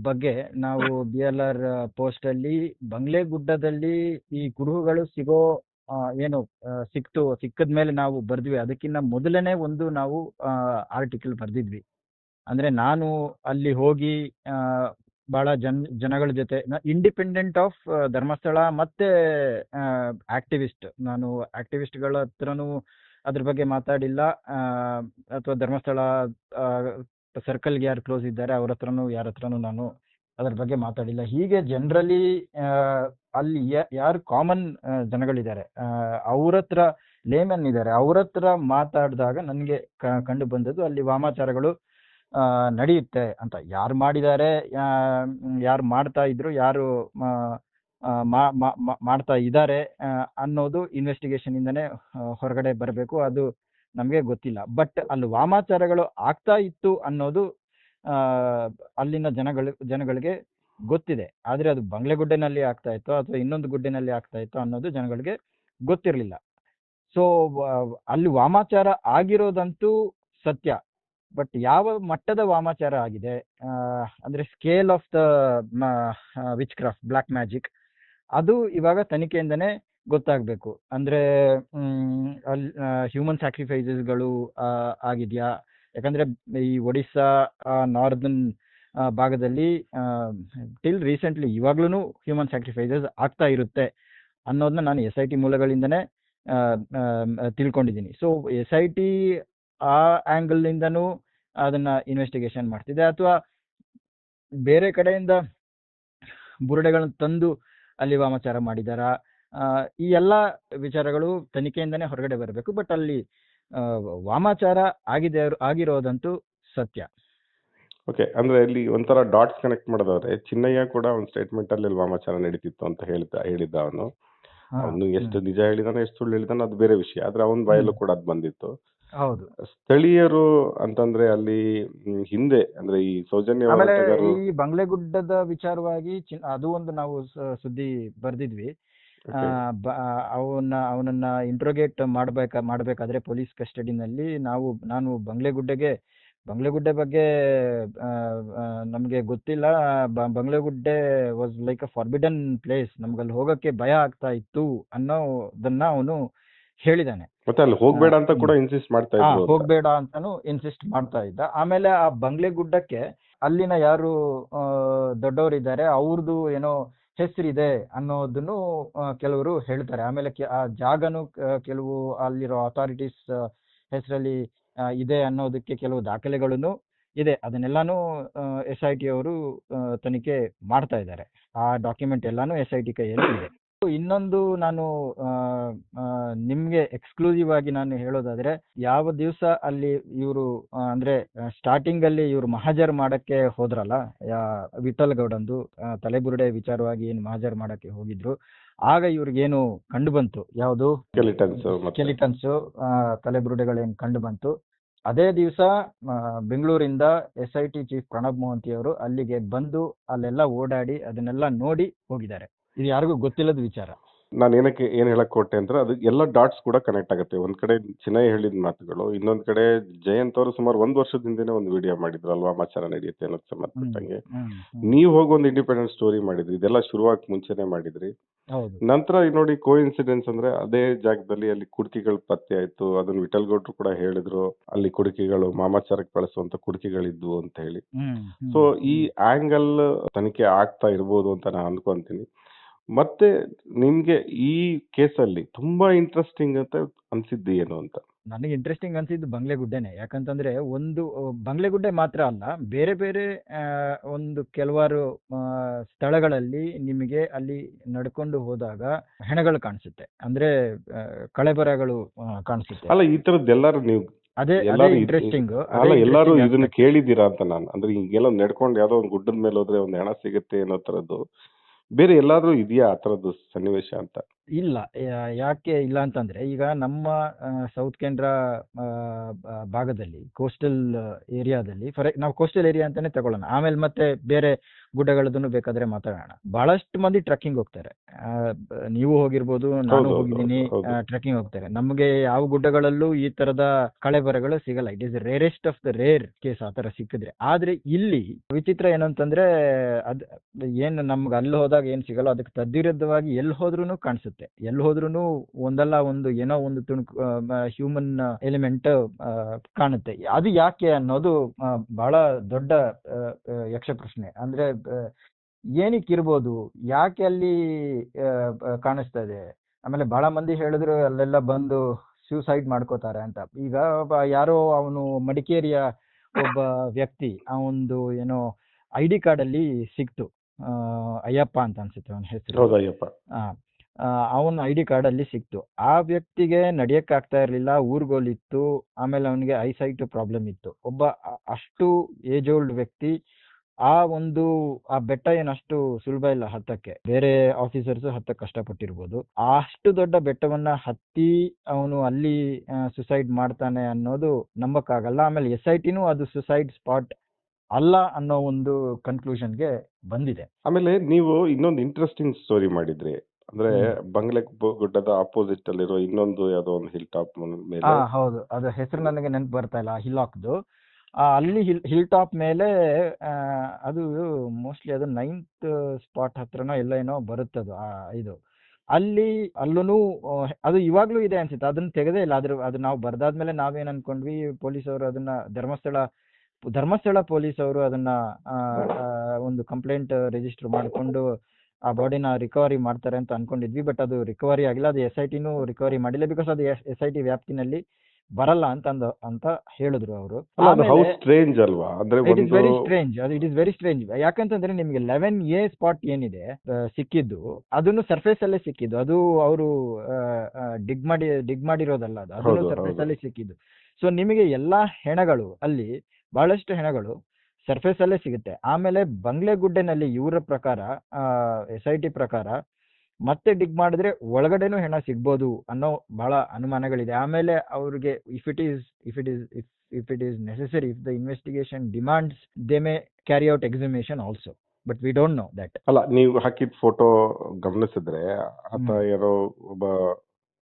ಬಗ್ಗೆ ನಾವು ಬಿ ಎಲ್ ಆರ್ ಪೋಸ್ಟ್ ಅಲ್ಲಿ ಬಂಗ್ಲೆಗುಡ್ಡದಲ್ಲಿ ಈ ಕುರುಹುಗಳು ಸಿಗೋ ಏನು ಸಿಕ್ತು ಸಿಕ್ತು ಸಿಕ್ಕದ್ಮೇಲೆ ನಾವು ಬರ್ದ್ವಿ. ಅದಕ್ಕಿಂತ ಮೊದಲನೇ ಒಂದು ನಾವು ಆರ್ಟಿಕಲ್ ಬರ್ದಿದ್ವಿ. ಅಂದ್ರೆ ನಾನು ಅಲ್ಲಿ ಹೋಗಿ ಬಹಳ ಜನ ಜನಗಳ ಜೊತೆ ಇಂಡಿಪೆಂಡೆಂಟ್ ಆಫ್ ಧರ್ಮಸ್ಥಳ ಮತ್ತೆ ಆಕ್ಟಿವಿಸ್ಟ್ ನಾನು ಆಕ್ಟಿವಿಸ್ಟ್ಗಳ ಹತ್ರನೂ ಅದ್ರ ಬಗ್ಗೆ ಮಾತಾಡಿಲ್ಲ. ಅಥವಾ ಧರ್ಮಸ್ಥಳ ಸರ್ಕಲ್ಗೆ ಯಾರು ಕ್ಲೋಸ್ ಇದ್ದಾರೆ ಅವ್ರ ಹತ್ರನೂ, ಯಾರ ಹತ್ರನೂ ನಾನು ಅದ್ರ ಬಗ್ಗೆ ಮಾತಾಡಿಲ್ಲ. ಹೀಗೆ ಜನರಲಿ ಅಲ್ಲಿ ಯಾರು ಕಾಮನ್ ಜನಗಳಿದ್ದಾರೆ ಅವ್ರ ಹತ್ರ ಲೇಮನ್ ಇದ್ದಾರೆ, ಅವ್ರ ಹತ್ರ ಮಾತಾಡಿದಾಗ ನನಗೆ ಕಂಡು ಬಂದದ್ದು ಅಲ್ಲಿ ವಾಮಾಚಾರಗಳು ನಡೆಯುತ್ತೆ ಅಂತ. ಯಾರು ಮಾಡಿದ್ದಾರೆ ಯಾರು ಮಾಡ್ತಾ ಇದ್ರು, ಯಾರು ಮಾಡ್ತಾ ಇದ್ದಾರೆ ಅನ್ನೋದು ಇನ್ವೆಸ್ಟಿಗೇಷನ್ ಇಂದನೇ ಹೊರಗಡೆ ಬರಬೇಕು, ಅದು ನಮಗೆ ಗೊತ್ತಿಲ್ಲ. ಬಟ್ ಅಲ್ಲಿ ವಾಮಾಚಾರಗಳು ಆಗ್ತಾ ಇತ್ತು ಅನ್ನೋದು ಅಲ್ಲಿನ ಜನಗಳು, ಜನಗಳಿಗೆ ಗೊತ್ತಿದೆ. ಆದ್ರೆ ಅದು ಬಂಗ್ಲೆಗುಡ್ಡೆನಲ್ಲಿ ಆಗ್ತಾ ಇತ್ತು, ಅಥವಾ ಇನ್ನೊಂದು ಗುಡ್ಡೆನಲ್ಲಿ ಆಗ್ತಾ ಇತ್ತು ಅನ್ನೋದು ಜನಗಳಿಗೆ ಗೊತ್ತಿರಲಿಲ್ಲ. ಸೊ ಅಲ್ಲಿ ವಾಮಾಚಾರ ಆಗಿರೋದಂತೂ ಸತ್ಯ. ಬಟ್ ಯಾವ ಮಟ್ಟದ ವಾಮಾಚಾರ ಆಗಿದೆ? ಅಂದ್ರೆ scale of the witchcraft black magic ಅದು ಇವಾಗ ತನಿಖೆಯಿಂದನೇ ಗೊತ್ತಾಗಬೇಕು. ಅಂದ್ರೆ ಅಲ್ಲಿ ಹ್ಯೂಮನ್ ಸ್ಯಾಕ್ರಿಫೈಸಸ್ಗಳು ಆಗಿದೆಯಾ? ಯಾಕಂದ್ರೆ, ಈ ಒಡಿಸ್ಸಾ ನಾರ್ದನ್ ಭಾಗದಲ್ಲಿ ಟಿಲ್ ರೀಸೆಂಟ್ಲಿ ಇವಾಗ್ಲೂ ಹ್ಯೂಮನ್ ಸ್ಯಾಕ್ರಿಫೈಸಸ್ ಆಗ್ತಾ ಇರುತ್ತೆ ಅನ್ನೋದನ್ನ ನಾನು ಎಸ್ ಐ ಟಿ ಮೂಲಗಳಿಂದನೇ ತಿಳ್ಕೊಂಡಿದ್ದೀನಿ. ಸೊ ಎಸ್ ಐ ಟಿ ಆ ಆಂಗಲ್ ಇಂದನೂ ಅದನ್ನ ಇನ್ವೆಸ್ಟಿಗೇಷನ್ ಮಾಡ್ತಿದೆ. ಅಥವಾ ಬೇರೆ ಕಡೆಯಿಂದ ಬುರುಡೆಗಳನ್ನ ತಂದು ಅಲ್ಲಿ ವಾಮಾಚಾರ ಮಾಡಿದಾರ. ಈ ಎಲ್ಲ ವಿಚಾರಗಳು ತನಿಖೆಯಿಂದನೇ ಹೊರಗಡೆ ಬರಬೇಕು ಬಟ್ ಅಲ್ಲಿ ವಾಮಾಚಾರ ಆಗಿದೆ ಆಗಿರೋದಂತೂ ಸತ್ಯ. ಓಕೆ ಅಂದ್ರೆ ಇಲ್ಲಿ ಒಂಥರ ಡಾಟ್ಸ್ ಕನೆಕ್ಟ್ ಮಾಡೋದಾದ್ರೆ ಚಿನ್ನಯ್ಯ ಕೂಡ ಒಂದು ಸ್ಟೇಟ್ಮೆಂಟ್ ಅಲ್ಲಿ ವಾಮಾಚಾರ ನಡೀತಿತ್ತು ಅಂತ ಹೇಳಿದ್ದ ಹೇಳಿದ್ದ ಅವನು. ಅವನು ಎಷ್ಟು ನಿಜ ಹೇಳಿದಾನೆ ಎಷ್ಟು ಸುಳ್ಳು ಹೇಳಿದಾನೆ ಅದು ಬೇರೆ ವಿಷಯ. ಆದ್ರೆ ಅವನ ಬಾಯಲ್ಲೂ ಕೂಡ ಅದು ಬಂದಿತ್ತು. ಹೌದು. ಸ್ಥಳೀಯರು ಅಂತಂದ್ರೆ ಅಲ್ಲಿ ಮ್, ಹಿಂದೆ ಅಂದ್ರೆ ಈ ಸೌಜನ್ಯ ಆಮೇಲೆ ಹೋರಾಟಗಾರರು ಈ ಬಂಗ್ಲೆಗುಡ್ಡದ ವಿಚಾರವಾಗಿ ಅದು ಒಂದು ನಾವು ಸ- ಸುದ್ದಿ ಬರ್ದಿದ್ವಿ. Okay. ಅವನ್ನ ಅವನನ್ನ ಇಂಟ್ರೋಗೇಟ್ ಮಾಡ್ಬೇಕ ಮಾಡ್ಬೇಕಾದ್ರೆ ಪೊಲೀಸ್ ಕಸ್ಟಡಿನಲ್ಲಿ ನಾವು ನಾನು ಬಂಗ್ಲೆಗುಡ್ಡೆಗೆ ಬಂಗ್ಲೆಗುಡ್ಡೆ ಬಗ್ಗೆ ನಮ್ಗೆ ಗೊತ್ತಿಲ್ಲ. ಬ- Banglegudde was like a forbidden place ನಮ್ಗಲ್ಲಿ ಹೋಗಕ್ಕೆ ಭಯ ಆಗ್ತಾ ಇತ್ತು ಅನ್ನೋದನ್ನ ಅವನು ಹೇಳಿದಾನೆ ಮತ್ತೆ ಅಲ್ಲಿ ಹೋಗ್ಬೇಡ ಅಂತ ಕೂಡ ಇನ್ಸಿಸ್ಟ್ ಮಾಡ್ತಾ ಹಾ ಇದ್ರು ಅಂತ. ಹೋಗ್ಬೇಡ ಅಂತಾನು ಇನ್ಸಿಸ್ಟ್ ಮಾಡ್ತಾ ಇದ್ದ. ಆಮೇಲೆ ಆ ಬಂಗ್ಲೆ ಗುಡ್ಡಕ್ಕೆ ಅಲ್ಲಿನ ಯಾರು ದೊಡ್ಡವರು ದೊಡ್ಡವರಿದ್ದಾರೆ ಅವ್ರದ್ದು ಏನೋ ಹೆಸರಿದೆ ಅನ್ನೋದನ್ನು ಆ, ಕೆಲವರು ಹೇಳ್ತಾರೆ. ಆಮೇಲೆ ಕೆ- ಆ ಜಾಗನು ಕೆಲವು ಅಲ್ಲಿರೋ ಅಥಾರಿಟೀಸ್ ಹೆಸರಲ್ಲಿ ಇದೆ ಅನ್ನೋದಕ್ಕೆ ಕೆಲವು ದಾಖಲೆಗಳನ್ನು ಇದೆ. ಅದನ್ನೆಲ್ಲಾನು ಎಸ್ ಐ ಟಿ ಅವರು ಆ, ತನಿಖೆ ಮಾಡ್ತಾ ಇದ್ದಾರೆ. ಆ ಡಾಕ್ಯುಮೆಂಟ್ ಎಲ್ಲಾನು ಎಸ್ ಐ ಟಿ ಕೈಯಲ್ಲಿ ಇದೆ. ಇನ್ನೊಂದು ನಾನು ನಿಮ್ಗೆ ಎಕ್ಸ್ಕ್ಲೂಸಿವ್ ಆಗಿ ನಾನು ಹೇಳೋದಾದ್ರೆ ಯಾವ ದಿವಸ ಅಲ್ಲಿ ಇವರು ಅಂದ್ರೆ ಸ್ಟಾರ್ಟಿಂಗ್ ಅಲ್ಲಿ ಇವರು ಮಹಾಜರ್ ಮಾಡಕ್ಕೆ ಹೋದ್ರಲ್ಲ ವಿಠಲ್ ಗೌಡಂದು ತಲೆಬುರುಡೆ ವಿಚಾರವಾಗಿ ಏನು ಮಹಾಜರ್ ಮಾಡಕ್ಕೆ ಹೋಗಿದ್ರು ಆಗ ಇವ್ರಿಗೇನು ಕಂಡು ಬಂತು? ಯಾವುದು? ಕೆಲಿಟನ್ಸ್ ತಲೆಬುರುಡೆಗಳೇನು ಕಂಡು ಬಂತು? ಅದೇ ದಿವಸ ಬೆಂಗಳೂರಿಂದ S I T chief Pranab Mohanty ಅವರು ಅಲ್ಲಿಗೆ ಬಂದು ಅಲ್ಲೆಲ್ಲ ಓಡಾಡಿ ಅದನ್ನೆಲ್ಲ ನೋಡಿ ಹೋಗಿದ್ದಾರೆ. ಇದು ಯಾರಿಗೂ ಗೊತ್ತಿಲ್ಲದ ವಿಚಾರ. ನಾನು ಏನಕ್ಕೆ ಏನ್ ಹೇಳಕ್ ಕೊಟ್ಟೆ ಅಂದ್ರೆ ಅದು ಎಲ್ಲ ಡಾಟ್ಸ್ ಕೂಡ ಕನೆಕ್ಟ್ ಆಗುತ್ತೆ. ಒಂದ್ ಕಡೆ ಚಿನ್ನೈ ಹೇಳಿದ ಮಾತುಗಳು ಇನ್ನೊಂದ್ ಕಡೆ ಜಯಂತ್ ಅವರು ಸುಮಾರು ಒಂದ್ ವರ್ಷದಿಂದನೇ ಹಿಂದೆನೆ ಒಂದು ವಿಡಿಯೋ ಮಾಡಿದ್ರು ಅಲ್ವಾ ವಾಮಾಚಾರ ನಡೆಯುತ್ತೆ ಅನ್ನೋದು ಸಂಬಂಧಪಟ್ಟಂಗೆ. ನೀವು ಹೋಗಿ ಒಂದು ಇಂಡಿಪೆಂಡೆಂಟ್ ಸ್ಟೋರಿ ಮಾಡಿದ್ರಿ ಇದೆಲ್ಲ ಶುರುವಾಗ್ ಮುಂಚೆನೆ ಮಾಡಿದ್ರಿ. ನಂತರ ನೋಡಿ ಕೋ ಇನ್ಸಿಡೆನ್ಸ್ ಅಂದ್ರೆ ಅದೇ ಜಾಗದಲ್ಲಿ ಅಲ್ಲಿ ಕುಡ್ಕಿಗಳು ಪತ್ತೆ ಆಯ್ತು ಅದನ್ನ ವಿಠಲ್ ಗೌಡ್ರು ಕೂಡ ಹೇಳಿದ್ರು ಅಲ್ಲಿ ಕುಡುಕಿಗಳು ಮಾಮಾಚಾರಕ್ಕೆ ಬಳಸುವಂತ ಕುಡುಕಿಗಳಿದ್ವು ಅಂತ ಹೇಳಿ. ಸೊ ಈ ಆಂಗಲ್ ತನಿಖೆ ಆಗ್ತಾ ಇರ್ಬೋದು ಅಂತ ನಾನು ಅನ್ಕೊಂತೀನಿ. ಮತ್ತೆ ನಿಮ್ಗೆ ಈ ಕೇಸಲ್ಲಿ ತುಂಬಾ ಇಂಟ್ರೆಸ್ಟಿಂಗ್ ಅಂತ ಅನ್ಸಿದ್ದು ಏನು ಅಂತ? ನನಗೆ ಇಂಟ್ರೆಸ್ಟಿಂಗ್ ಅನ್ಸಿದ್ದು ಬಂಗ್ಲೆಗುಡ್ಡೆನೆ. ಯಾಕಂತಂದ್ರೆ ಒಂದು ಬಂಗ್ಲೆ ಬಂಗ್ಲೆಗುಡ್ಡೆ ಮಾತ್ರ ಅಲ್ಲ ಬೇರೆ ಬೇರೆ ಒಂದು ಕೆಲವಾರು ಸ್ಥಳಗಳಲ್ಲಿ ನಿಮಗೆ ಅಲ್ಲಿ ನಡ್ಕೊಂಡು ಹೋದಾಗ ಹೆಣಗಳು ಕಾಣಿಸುತ್ತೆ. ಅಂದ್ರೆ ಕಳೆಬರಗಳು ಕಾಣಿಸುತ್ತೆ. ಅಲ್ಲ ಈ ತರದ್ ಎಲ್ಲಾರು ನೀವು ಅದೇ ಇಂಟ್ರೆಸ್ಟಿಂಗ್ ಅಲ್ಲ ಎಲ್ಲಾರು ಇದನ್ನ ಕೇಳಿದ್ದೀರಾ ಅಂತ ನಾನು. ಅಂದ್ರೆ ಹಿಂಗೆಲ್ಲ ನಡ್ಕೊಂಡು ಯಾವ್ದೋ ಒಂದು ಗುಡ್ಡದ ಮೇಲೆ ಹೋದ್ರೆ ಒಂದು ಹೆಣ ಸಿಗುತ್ತೆ ಅನ್ನೋ ತರದ್ದು. ಬೇರೆ ಎಲ್ಲಾದ್ರೂ ಇದೆಯಾ ಆ ಥರದ್ದು ಸನ್ನಿವೇಶ ಅಂತ? ಇಲ್ಲ. ಯಾ- ಯಾಕೆ ಇಲ್ಲ ಅಂತಂದ್ರೆ ಈಗ ನಮ್ಮ ಸೌತ್ ಕೇಂದ್ರ ಆ, ಬ- ಭಾಗದಲ್ಲಿ ಕೋಸ್ಟಲ್ ಏರಿಯಾದಲ್ಲಿ ಫಾರ್ ನಾವು ಕೋಸ್ಟಲ್ ಏರಿಯಾ ಅಂತಾನೆ ತಗೊಳ್ಳೋಣ. ಆಮೇಲೆ ಮತ್ತೆ ಬೇರೆ ಗುಡ್ಡಗಳದನ್ನು ಬೇಕಾದ್ರೆ ಮಾತಾಡೋಣ. ಬಹಳಷ್ಟು ಮಂದಿ ಟ್ರೆಕ್ಕಿಂಗ್ ಹೋಗ್ತಾರೆ. ಆ, ಬ- ನೀವು ಹೋಗಿರ್ಬೋದು ನಾನು ಹೌದು, ಹೌದು, ಹೋಗಿದ್ದೀನಿ ಹೌದು. ಟ್ರೆಕ್ಕಿಂಗ್ ಹೋಗ್ತಾರೆ. ನಮಗೆ ಯಾವ ಗುಡ್ಡಗಳಲ್ಲೂ ಈ ತರದ ಕಳೆಬರಗಳು ಸಿಗಲ್ಲ. It is rarest of the rare case ಆ ತರ ಸಿಕ್ಕಿದ್ರೆ. ಆದ್ರೆ ಇಲ್ಲಿ ವಿಚಿತ್ರ ಏನಂತಂದ್ರೆ ಅದ್ ಏನು ನಮ್ಗೆ ಅಲ್ಲಿ ಹೋದಾಗ ಏನ್ ಸಿಗಲ್ಲ. ಅದಕ್ಕೆ ತದ್ವಿರುದ್ಧವಾಗಿ ಎಲ್ಲಿ ಹೋದ್ರೂ ಕಾಣಿಸುತ್ತೆ. ಎಲ್ಲಿ ಹೋದ್ರೂ ಒಂದಲ್ಲ ಒಂದು ಏನೋ ಒಂದು ತುಣುಕು ಹ್ಯೂಮನ್ ಎಲಿಮೆಂಟ್ ಕಾಣುತ್ತೆ. ಅದು ಯಾಕೆ ಅನ್ನೋದು ಬಹಳ ದೊಡ್ಡ ಯಕ್ಷ ಪ್ರಶ್ನೆ ಅಂದ್ರೆ ಏನಿಕ್ ಏನಕ್ಕಿರ್ಬೋದು ಯಾಕೆ ಅಲ್ಲಿ ಕಾಣಿಸ್ತಾ ಇದೆ? ಆಮೇಲೆ ಬಹಳ ಮಂದಿ ಹೇಳಿದ್ರು ಅಲ್ಲೆಲ್ಲ ಬಂದು ಸೂಸೈಡ್ ಮಾಡ್ಕೋತಾರೆ ಅಂತ. ಈಗ ಯಾರೋ ಅವನು ಮಡಿಕೇರಿಯ ಒಬ್ಬ ವ್ಯಕ್ತಿ ಆ ಒಂದು ಏನೋ ಐ ಡಿ ಕಾರ್ಡ್ ಅಲ್ಲಿ ಸಿಕ್ತು. ಆ, ಅಯ್ಯಪ್ಪ ಅಂತ ಅನ್ಸುತ್ತೆ ಅವನ ಹೆಸರು. ಹೌದಯ್ಯಪ್ಪ ಅವನ ಐ ಡಿ ಕಾರ್ಡ್ ಅಲ್ಲಿ ಸಿಕ್ತು. ಆ ವ್ಯಕ್ತಿಗೆ ನಡೆಯೋಕ್ಕಾಗ್ತಾ ಇರಲಿಲ್ಲ, ಊರ್ಗೋಲಿತ್ತು, ಆಮೇಲೆ ಅವನಿಗೆ ಐಸೈಟ್ ಪ್ರಾಬ್ಲಮ್ ಇತ್ತು. ಒಬ್ಬ ಅಷ್ಟು ಏಜ್ ಓಲ್ಡ್ ವ್ಯಕ್ತಿ, ಆ ಒಂದು, ಆ ಬೆಟ್ಟ ಏನಷ್ಟು ಸುಲಭ ಇಲ್ಲ ಹತ್ತಕ್ಕೆ. ಬೇರೆ ಆಫೀಸರ್ಸ್ ಹತ್ತಕ್ಕೆ ಕಷ್ಟಪಟ್ಟಿರ್ಬೋದು. ಅಷ್ಟು ದೊಡ್ಡ ಬೆಟ್ಟವನ್ನ ಹತ್ತಿ ಅವನು ಅಲ್ಲಿ ಸುಸೈಡ್ ಮಾಡ್ತಾನೆ ಅನ್ನೋದು ನಂಬಕ್ಕಾಗಲ್ಲ. ಆಮೇಲೆ ಎಸ್ ಐ ಟಿನೂ ಅದು ಸುಸೈಡ್ ಸ್ಪಾಟ್ ಅಲ್ಲ ಅನ್ನೋ ಒಂದು ಕನ್ಕ್ಲೂಷನ್ಗೆ ಬಂದಿದೆ. ಆಮೇಲೆ ನೀವು ಇನ್ನೊಂದು ಇಂಟ್ರೆಸ್ಟಿಂಗ್ ಸ್ಟೋರಿ ಮಾಡಿದ್ರಿ. ಅಂದ್ರೆ. ಬಂಗ್ಲೆ ಗುಡ್ಡದ ಆಪೋಸಿಟ್ ಅಲ್ಲಿರೋ ಇನ್ನೊಂದು ಯಾವ್ದೋ ಒಂದು ಹಿಲ್ ಟಾಪ್ ಮೇಲೆ ಹಾ ಹೌದು. ಅದು ಹೆಸರು ನನಗೆ ನೆನಪು ಬರ್ತಾ ಇಲ್ಲ ಹಿಲಾಕ್ದು ಅಲ್ಲಿ ಹಿಲ್ ಹಿಲ್ ಟಾಪ್ ಮೇಲೆ ಆ, ಅದು ಮೋಸ್ಟ್ಲಿ ಅದು ನೈನ್ತ್ ಸ್ಪಾಟ್ ಹತ್ರನೋ ಎಲ್ಲ ಏನೋ ಬರುತ್ತದು ಆ ಇದು. ಅಲ್ಲಿ ಅಲ್ಲೂ ಅದು ಇವಾಗ್ಲೂ ಇದೆ ಅನ್ಸುತ್ತೆ. ಅದನ್ನ ತೆಗೆದೇ ಇಲ್ಲ. ಅದ್ರ ಅದು ನಾವು ಬರ್ದಾದ್ಮೇಲೆ ನಾವೇನ್ ಅನ್ಕೊಂಡ್ವಿ ಪೊಲೀಸ್ ಅವರು ಅದನ್ನ ಧರ್ಮಸ್ಥಳ ಧರ್ಮಸ್ಥಳ ಪೊಲೀಸ್ ಅವರು ಅದನ್ನ ಆ, ಆ, ಒಂದು ಕಂಪ್ಲೇಂಟ್ ರಿಜಿಸ್ಟರ್ ಮಾಡಿಕೊಂಡು ಆ ಬಾಡಿನ ರಿಕವರಿ ಮಾಡ್ತಾರೆ ಅಂತ ಅನ್ಕೊಂಡಿದ್ವಿ ಬಟ್ ಅದು ರಿಕವರಿ ಆಗಿಲ್ಲ. ಅದು ಎಸ್ ಐ ಟಿನೂ ರಿಕವರಿ ಮಾಡಿಲ್ಲ ಬಿಕಾಸ್ ಅದು ಎಸ್ ಐ ಟಿ ವ್ಯಾಪ್ತಿನಲ್ಲಿ ಬರಲ್ಲ ಅಂತ ಅಂದ ಅಂತ ಹೇಳಿದ್ರು ಅವರು. ಅದು ಹೌಸ್ ಸ್ಟ್ರೇಂಜ್ ಅಲ್ವಾ? ಅಂದ್ರೆ ಇಟ್ ಇಸ್ ವೆರಿ ಸ್ಟ್ರೇಂಜ್ ಅದು ಇಟ್ ಇಸ್ ವೆರಿ ಸ್ಟ್ರೇಂಜ್ ಯಾಕಂತಂದ್ರೆ ನಿಮಗೆ ಲೆವೆನ್ ಎ ಸ್ಪಾಟ್ ಏನಿದೆ ಸಿಕ್ಕಿದ್ದು ಅದನ್ನು ಸರ್ಫೇಸ್ ಅಲ್ಲೇ ಸಿಕ್ಕಿದ್ದು. ಅದು ಅವರು ಡಿಗ್ ಮಾಡಿ ಡಿಗ್ ಮಾಡಿರೋದಲ್ಲ ಅದು. ಅದನ್ನು ಸರ್ಫೇಸ್. ಅಲ್ಲೇ ಸಿಕ್ಕಿದ್ದು. ಸೊ ನಿಮಗೆ ಎಲ್ಲಾ ಹೆಣಗಳು ಅಲ್ಲಿ ಬಹಳಷ್ಟು ಹೆಣಗಳು ಸರ್ಫೇಸ್ ಅಲ್ಲೇ ಸಿಗುತ್ತೆ. ಆಮೇಲೆ ಬಂಗ್ಲೆಗುಡ್ಡೆನಲ್ಲಿ ಇವರ ಪ್ರಕಾರ ಎಸ್ ಐ ಟಿ ಪ್ರಕಾರ ಮತ್ತೆ ಡಿಗ್ ಮಾಡಿದ್ರೆ ಒಳಗಡೆನೂ ಹೆಣ ಸಿಗ್ಬೋದು ಅನ್ನೋ ಬಹಳ ಅನುಮಾನಗಳಿದೆ. ಆಮೇಲೆ ಅವ್ರಿಗೆ if it is if it is if if it is necessary if the investigation demands they may carry out exhumation also but we don't know that ಅಲ್ಲ ನೀವು ಹಾಕಿದ ಫೋಟೋ ಗಮನಿಸಿದ್ರೆ ಆತ. ಯಾರೋ ಒಬ್ಬ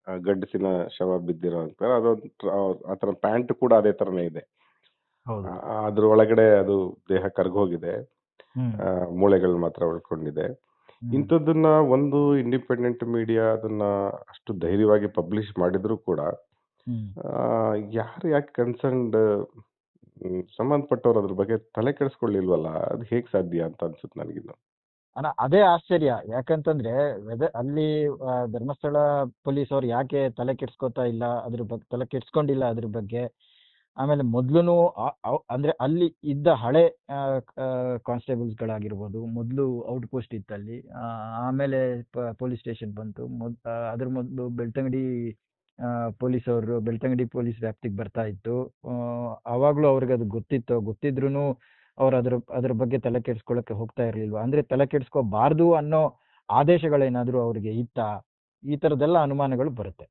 ಗಡ್ಡಸಿನ ಶವ ಬಿದ್ದಿರೋ ಅಂತ ಅದೊಂದು ಆತರ ಪ್ಯಾಂಟ್ ಕೂಡ ಅದೇ ತರನೇ ಇದೆ. ಹೌದು. ಆ, ಅದ್ರ ಒಳಗಡೆ ಅದು ದೇಹ ಕರ್ಗೋಗಿದೆ. ಹ್ಮ್. ಆ, ಮೂಳೆಗಳು ಮಾತ್ರ ಉಳ್ಕೊಂಡಿದೆ. ಹ್ಮ್. ಇಂಥದ್ದನ್ನ ಒಂದು ಇಂಡಿಪೆಂಡೆಂಟ್ ಮೀಡಿಯಾ ಅದನ್ನ ಅಷ್ಟು ಧೈರ್ಯವಾಗಿ ಪಬ್ಲಿಷ್ ಮಾಡಿದ್ರು ಕೂಡ ಹ್ಮ್. ಆ, ಯಾರು ಯಾಕೆ ಕನ್ಸರ್ನ್ಡ್ ಸಂಬಂಧಪಟ್ಟವ್ರು ಅದ್ರ ಬಗ್ಗೆ ತಲೆ ಕೆಡಿಸ್ಕೊಳ್ಳಿಲ್ವಲ್ಲ? ಅದು ಹೇಗ್ ಸಾಧ್ಯ ಅಂತ ಅನ್ಸುತ್ತೆ ನನಗಿನ್ನು. ಅಣ್ಣ ಅದೇ ಆಶ್ಚರ್ಯ. ಯಾಕಂತಂದ್ರೆ ಅಲ್ಲಿ ಆ, ಧರ್ಮಸ್ಥಳ ಪೊಲೀಸ್ ಅವ್ರು ಯಾಕೆ ತಲೆ ಕೆಡ್ಸ್ಕೊತಾ ಇಲ್ಲ ಅದ್ರ ಬಗ್ಗೆ ತಲೆ ಕೆಡ್ಸ್ಕೊಂಡಿಲ್ಲ ಅದ್ರ ಬಗ್ಗೆ? ಆಮೇಲೆ ಮೊದಲು ಅಂದ್ರೆ ಅಲ್ಲಿ ಇದ್ದ ಹಳೆ ಕಾನ್ಸ್ಟೇಬಲ್ಸ್ ಗಳಾಗಿರ್ಬೋದು ಮೊದಲು ಔಟ್ ಪೋಸ್ಟ್ ಇತ್ತು ಅಲ್ಲಿ ಆಮೇಲೆ ಪೊಲೀಸ್ ಸ್ಟೇಷನ್ ಬಂತು, ಮೊದ್ ಅದ್ರ ಮೊದಲು ಬೆಳ್ತಂಗಡಿ ಪೊಲೀಸ್ ಅವರು ಬೆಳ್ತಂಗಡಿ ಪೊಲೀಸ್ ವ್ಯಾಪ್ತಿಗೆ ಬರ್ತಾ ಇತ್ತು. ಅವಾಗ್ಲೂ ಅವ್ರಿಗೆ ಅದು ಗೊತ್ತಿತ್ತು ಗೊತ್ತಿದ್ರು ಅವ್ರು ಅದ್ರ ಅದ್ರ ಬಗ್ಗೆ ತಲೆ ಕೆಡ್ಸ್ಕೊಳಕ್ಕೆ ಹೋಗ್ತಾ ಇರಲಿಲ್ವ? ಅಂದ್ರೆ ತಲೆ ಕೆಡ್ಸ್ಕೋಬಾರ್ದು ಅನ್ನೋ ಆದೇಶಗಳೇನಾದ್ರೂ ಅವ್ರಿಗೆ ಇತ್ತಾ? ಈ ತರದೆಲ್ಲ ಅನುಮಾನಗಳು ಬರುತ್ತೆ.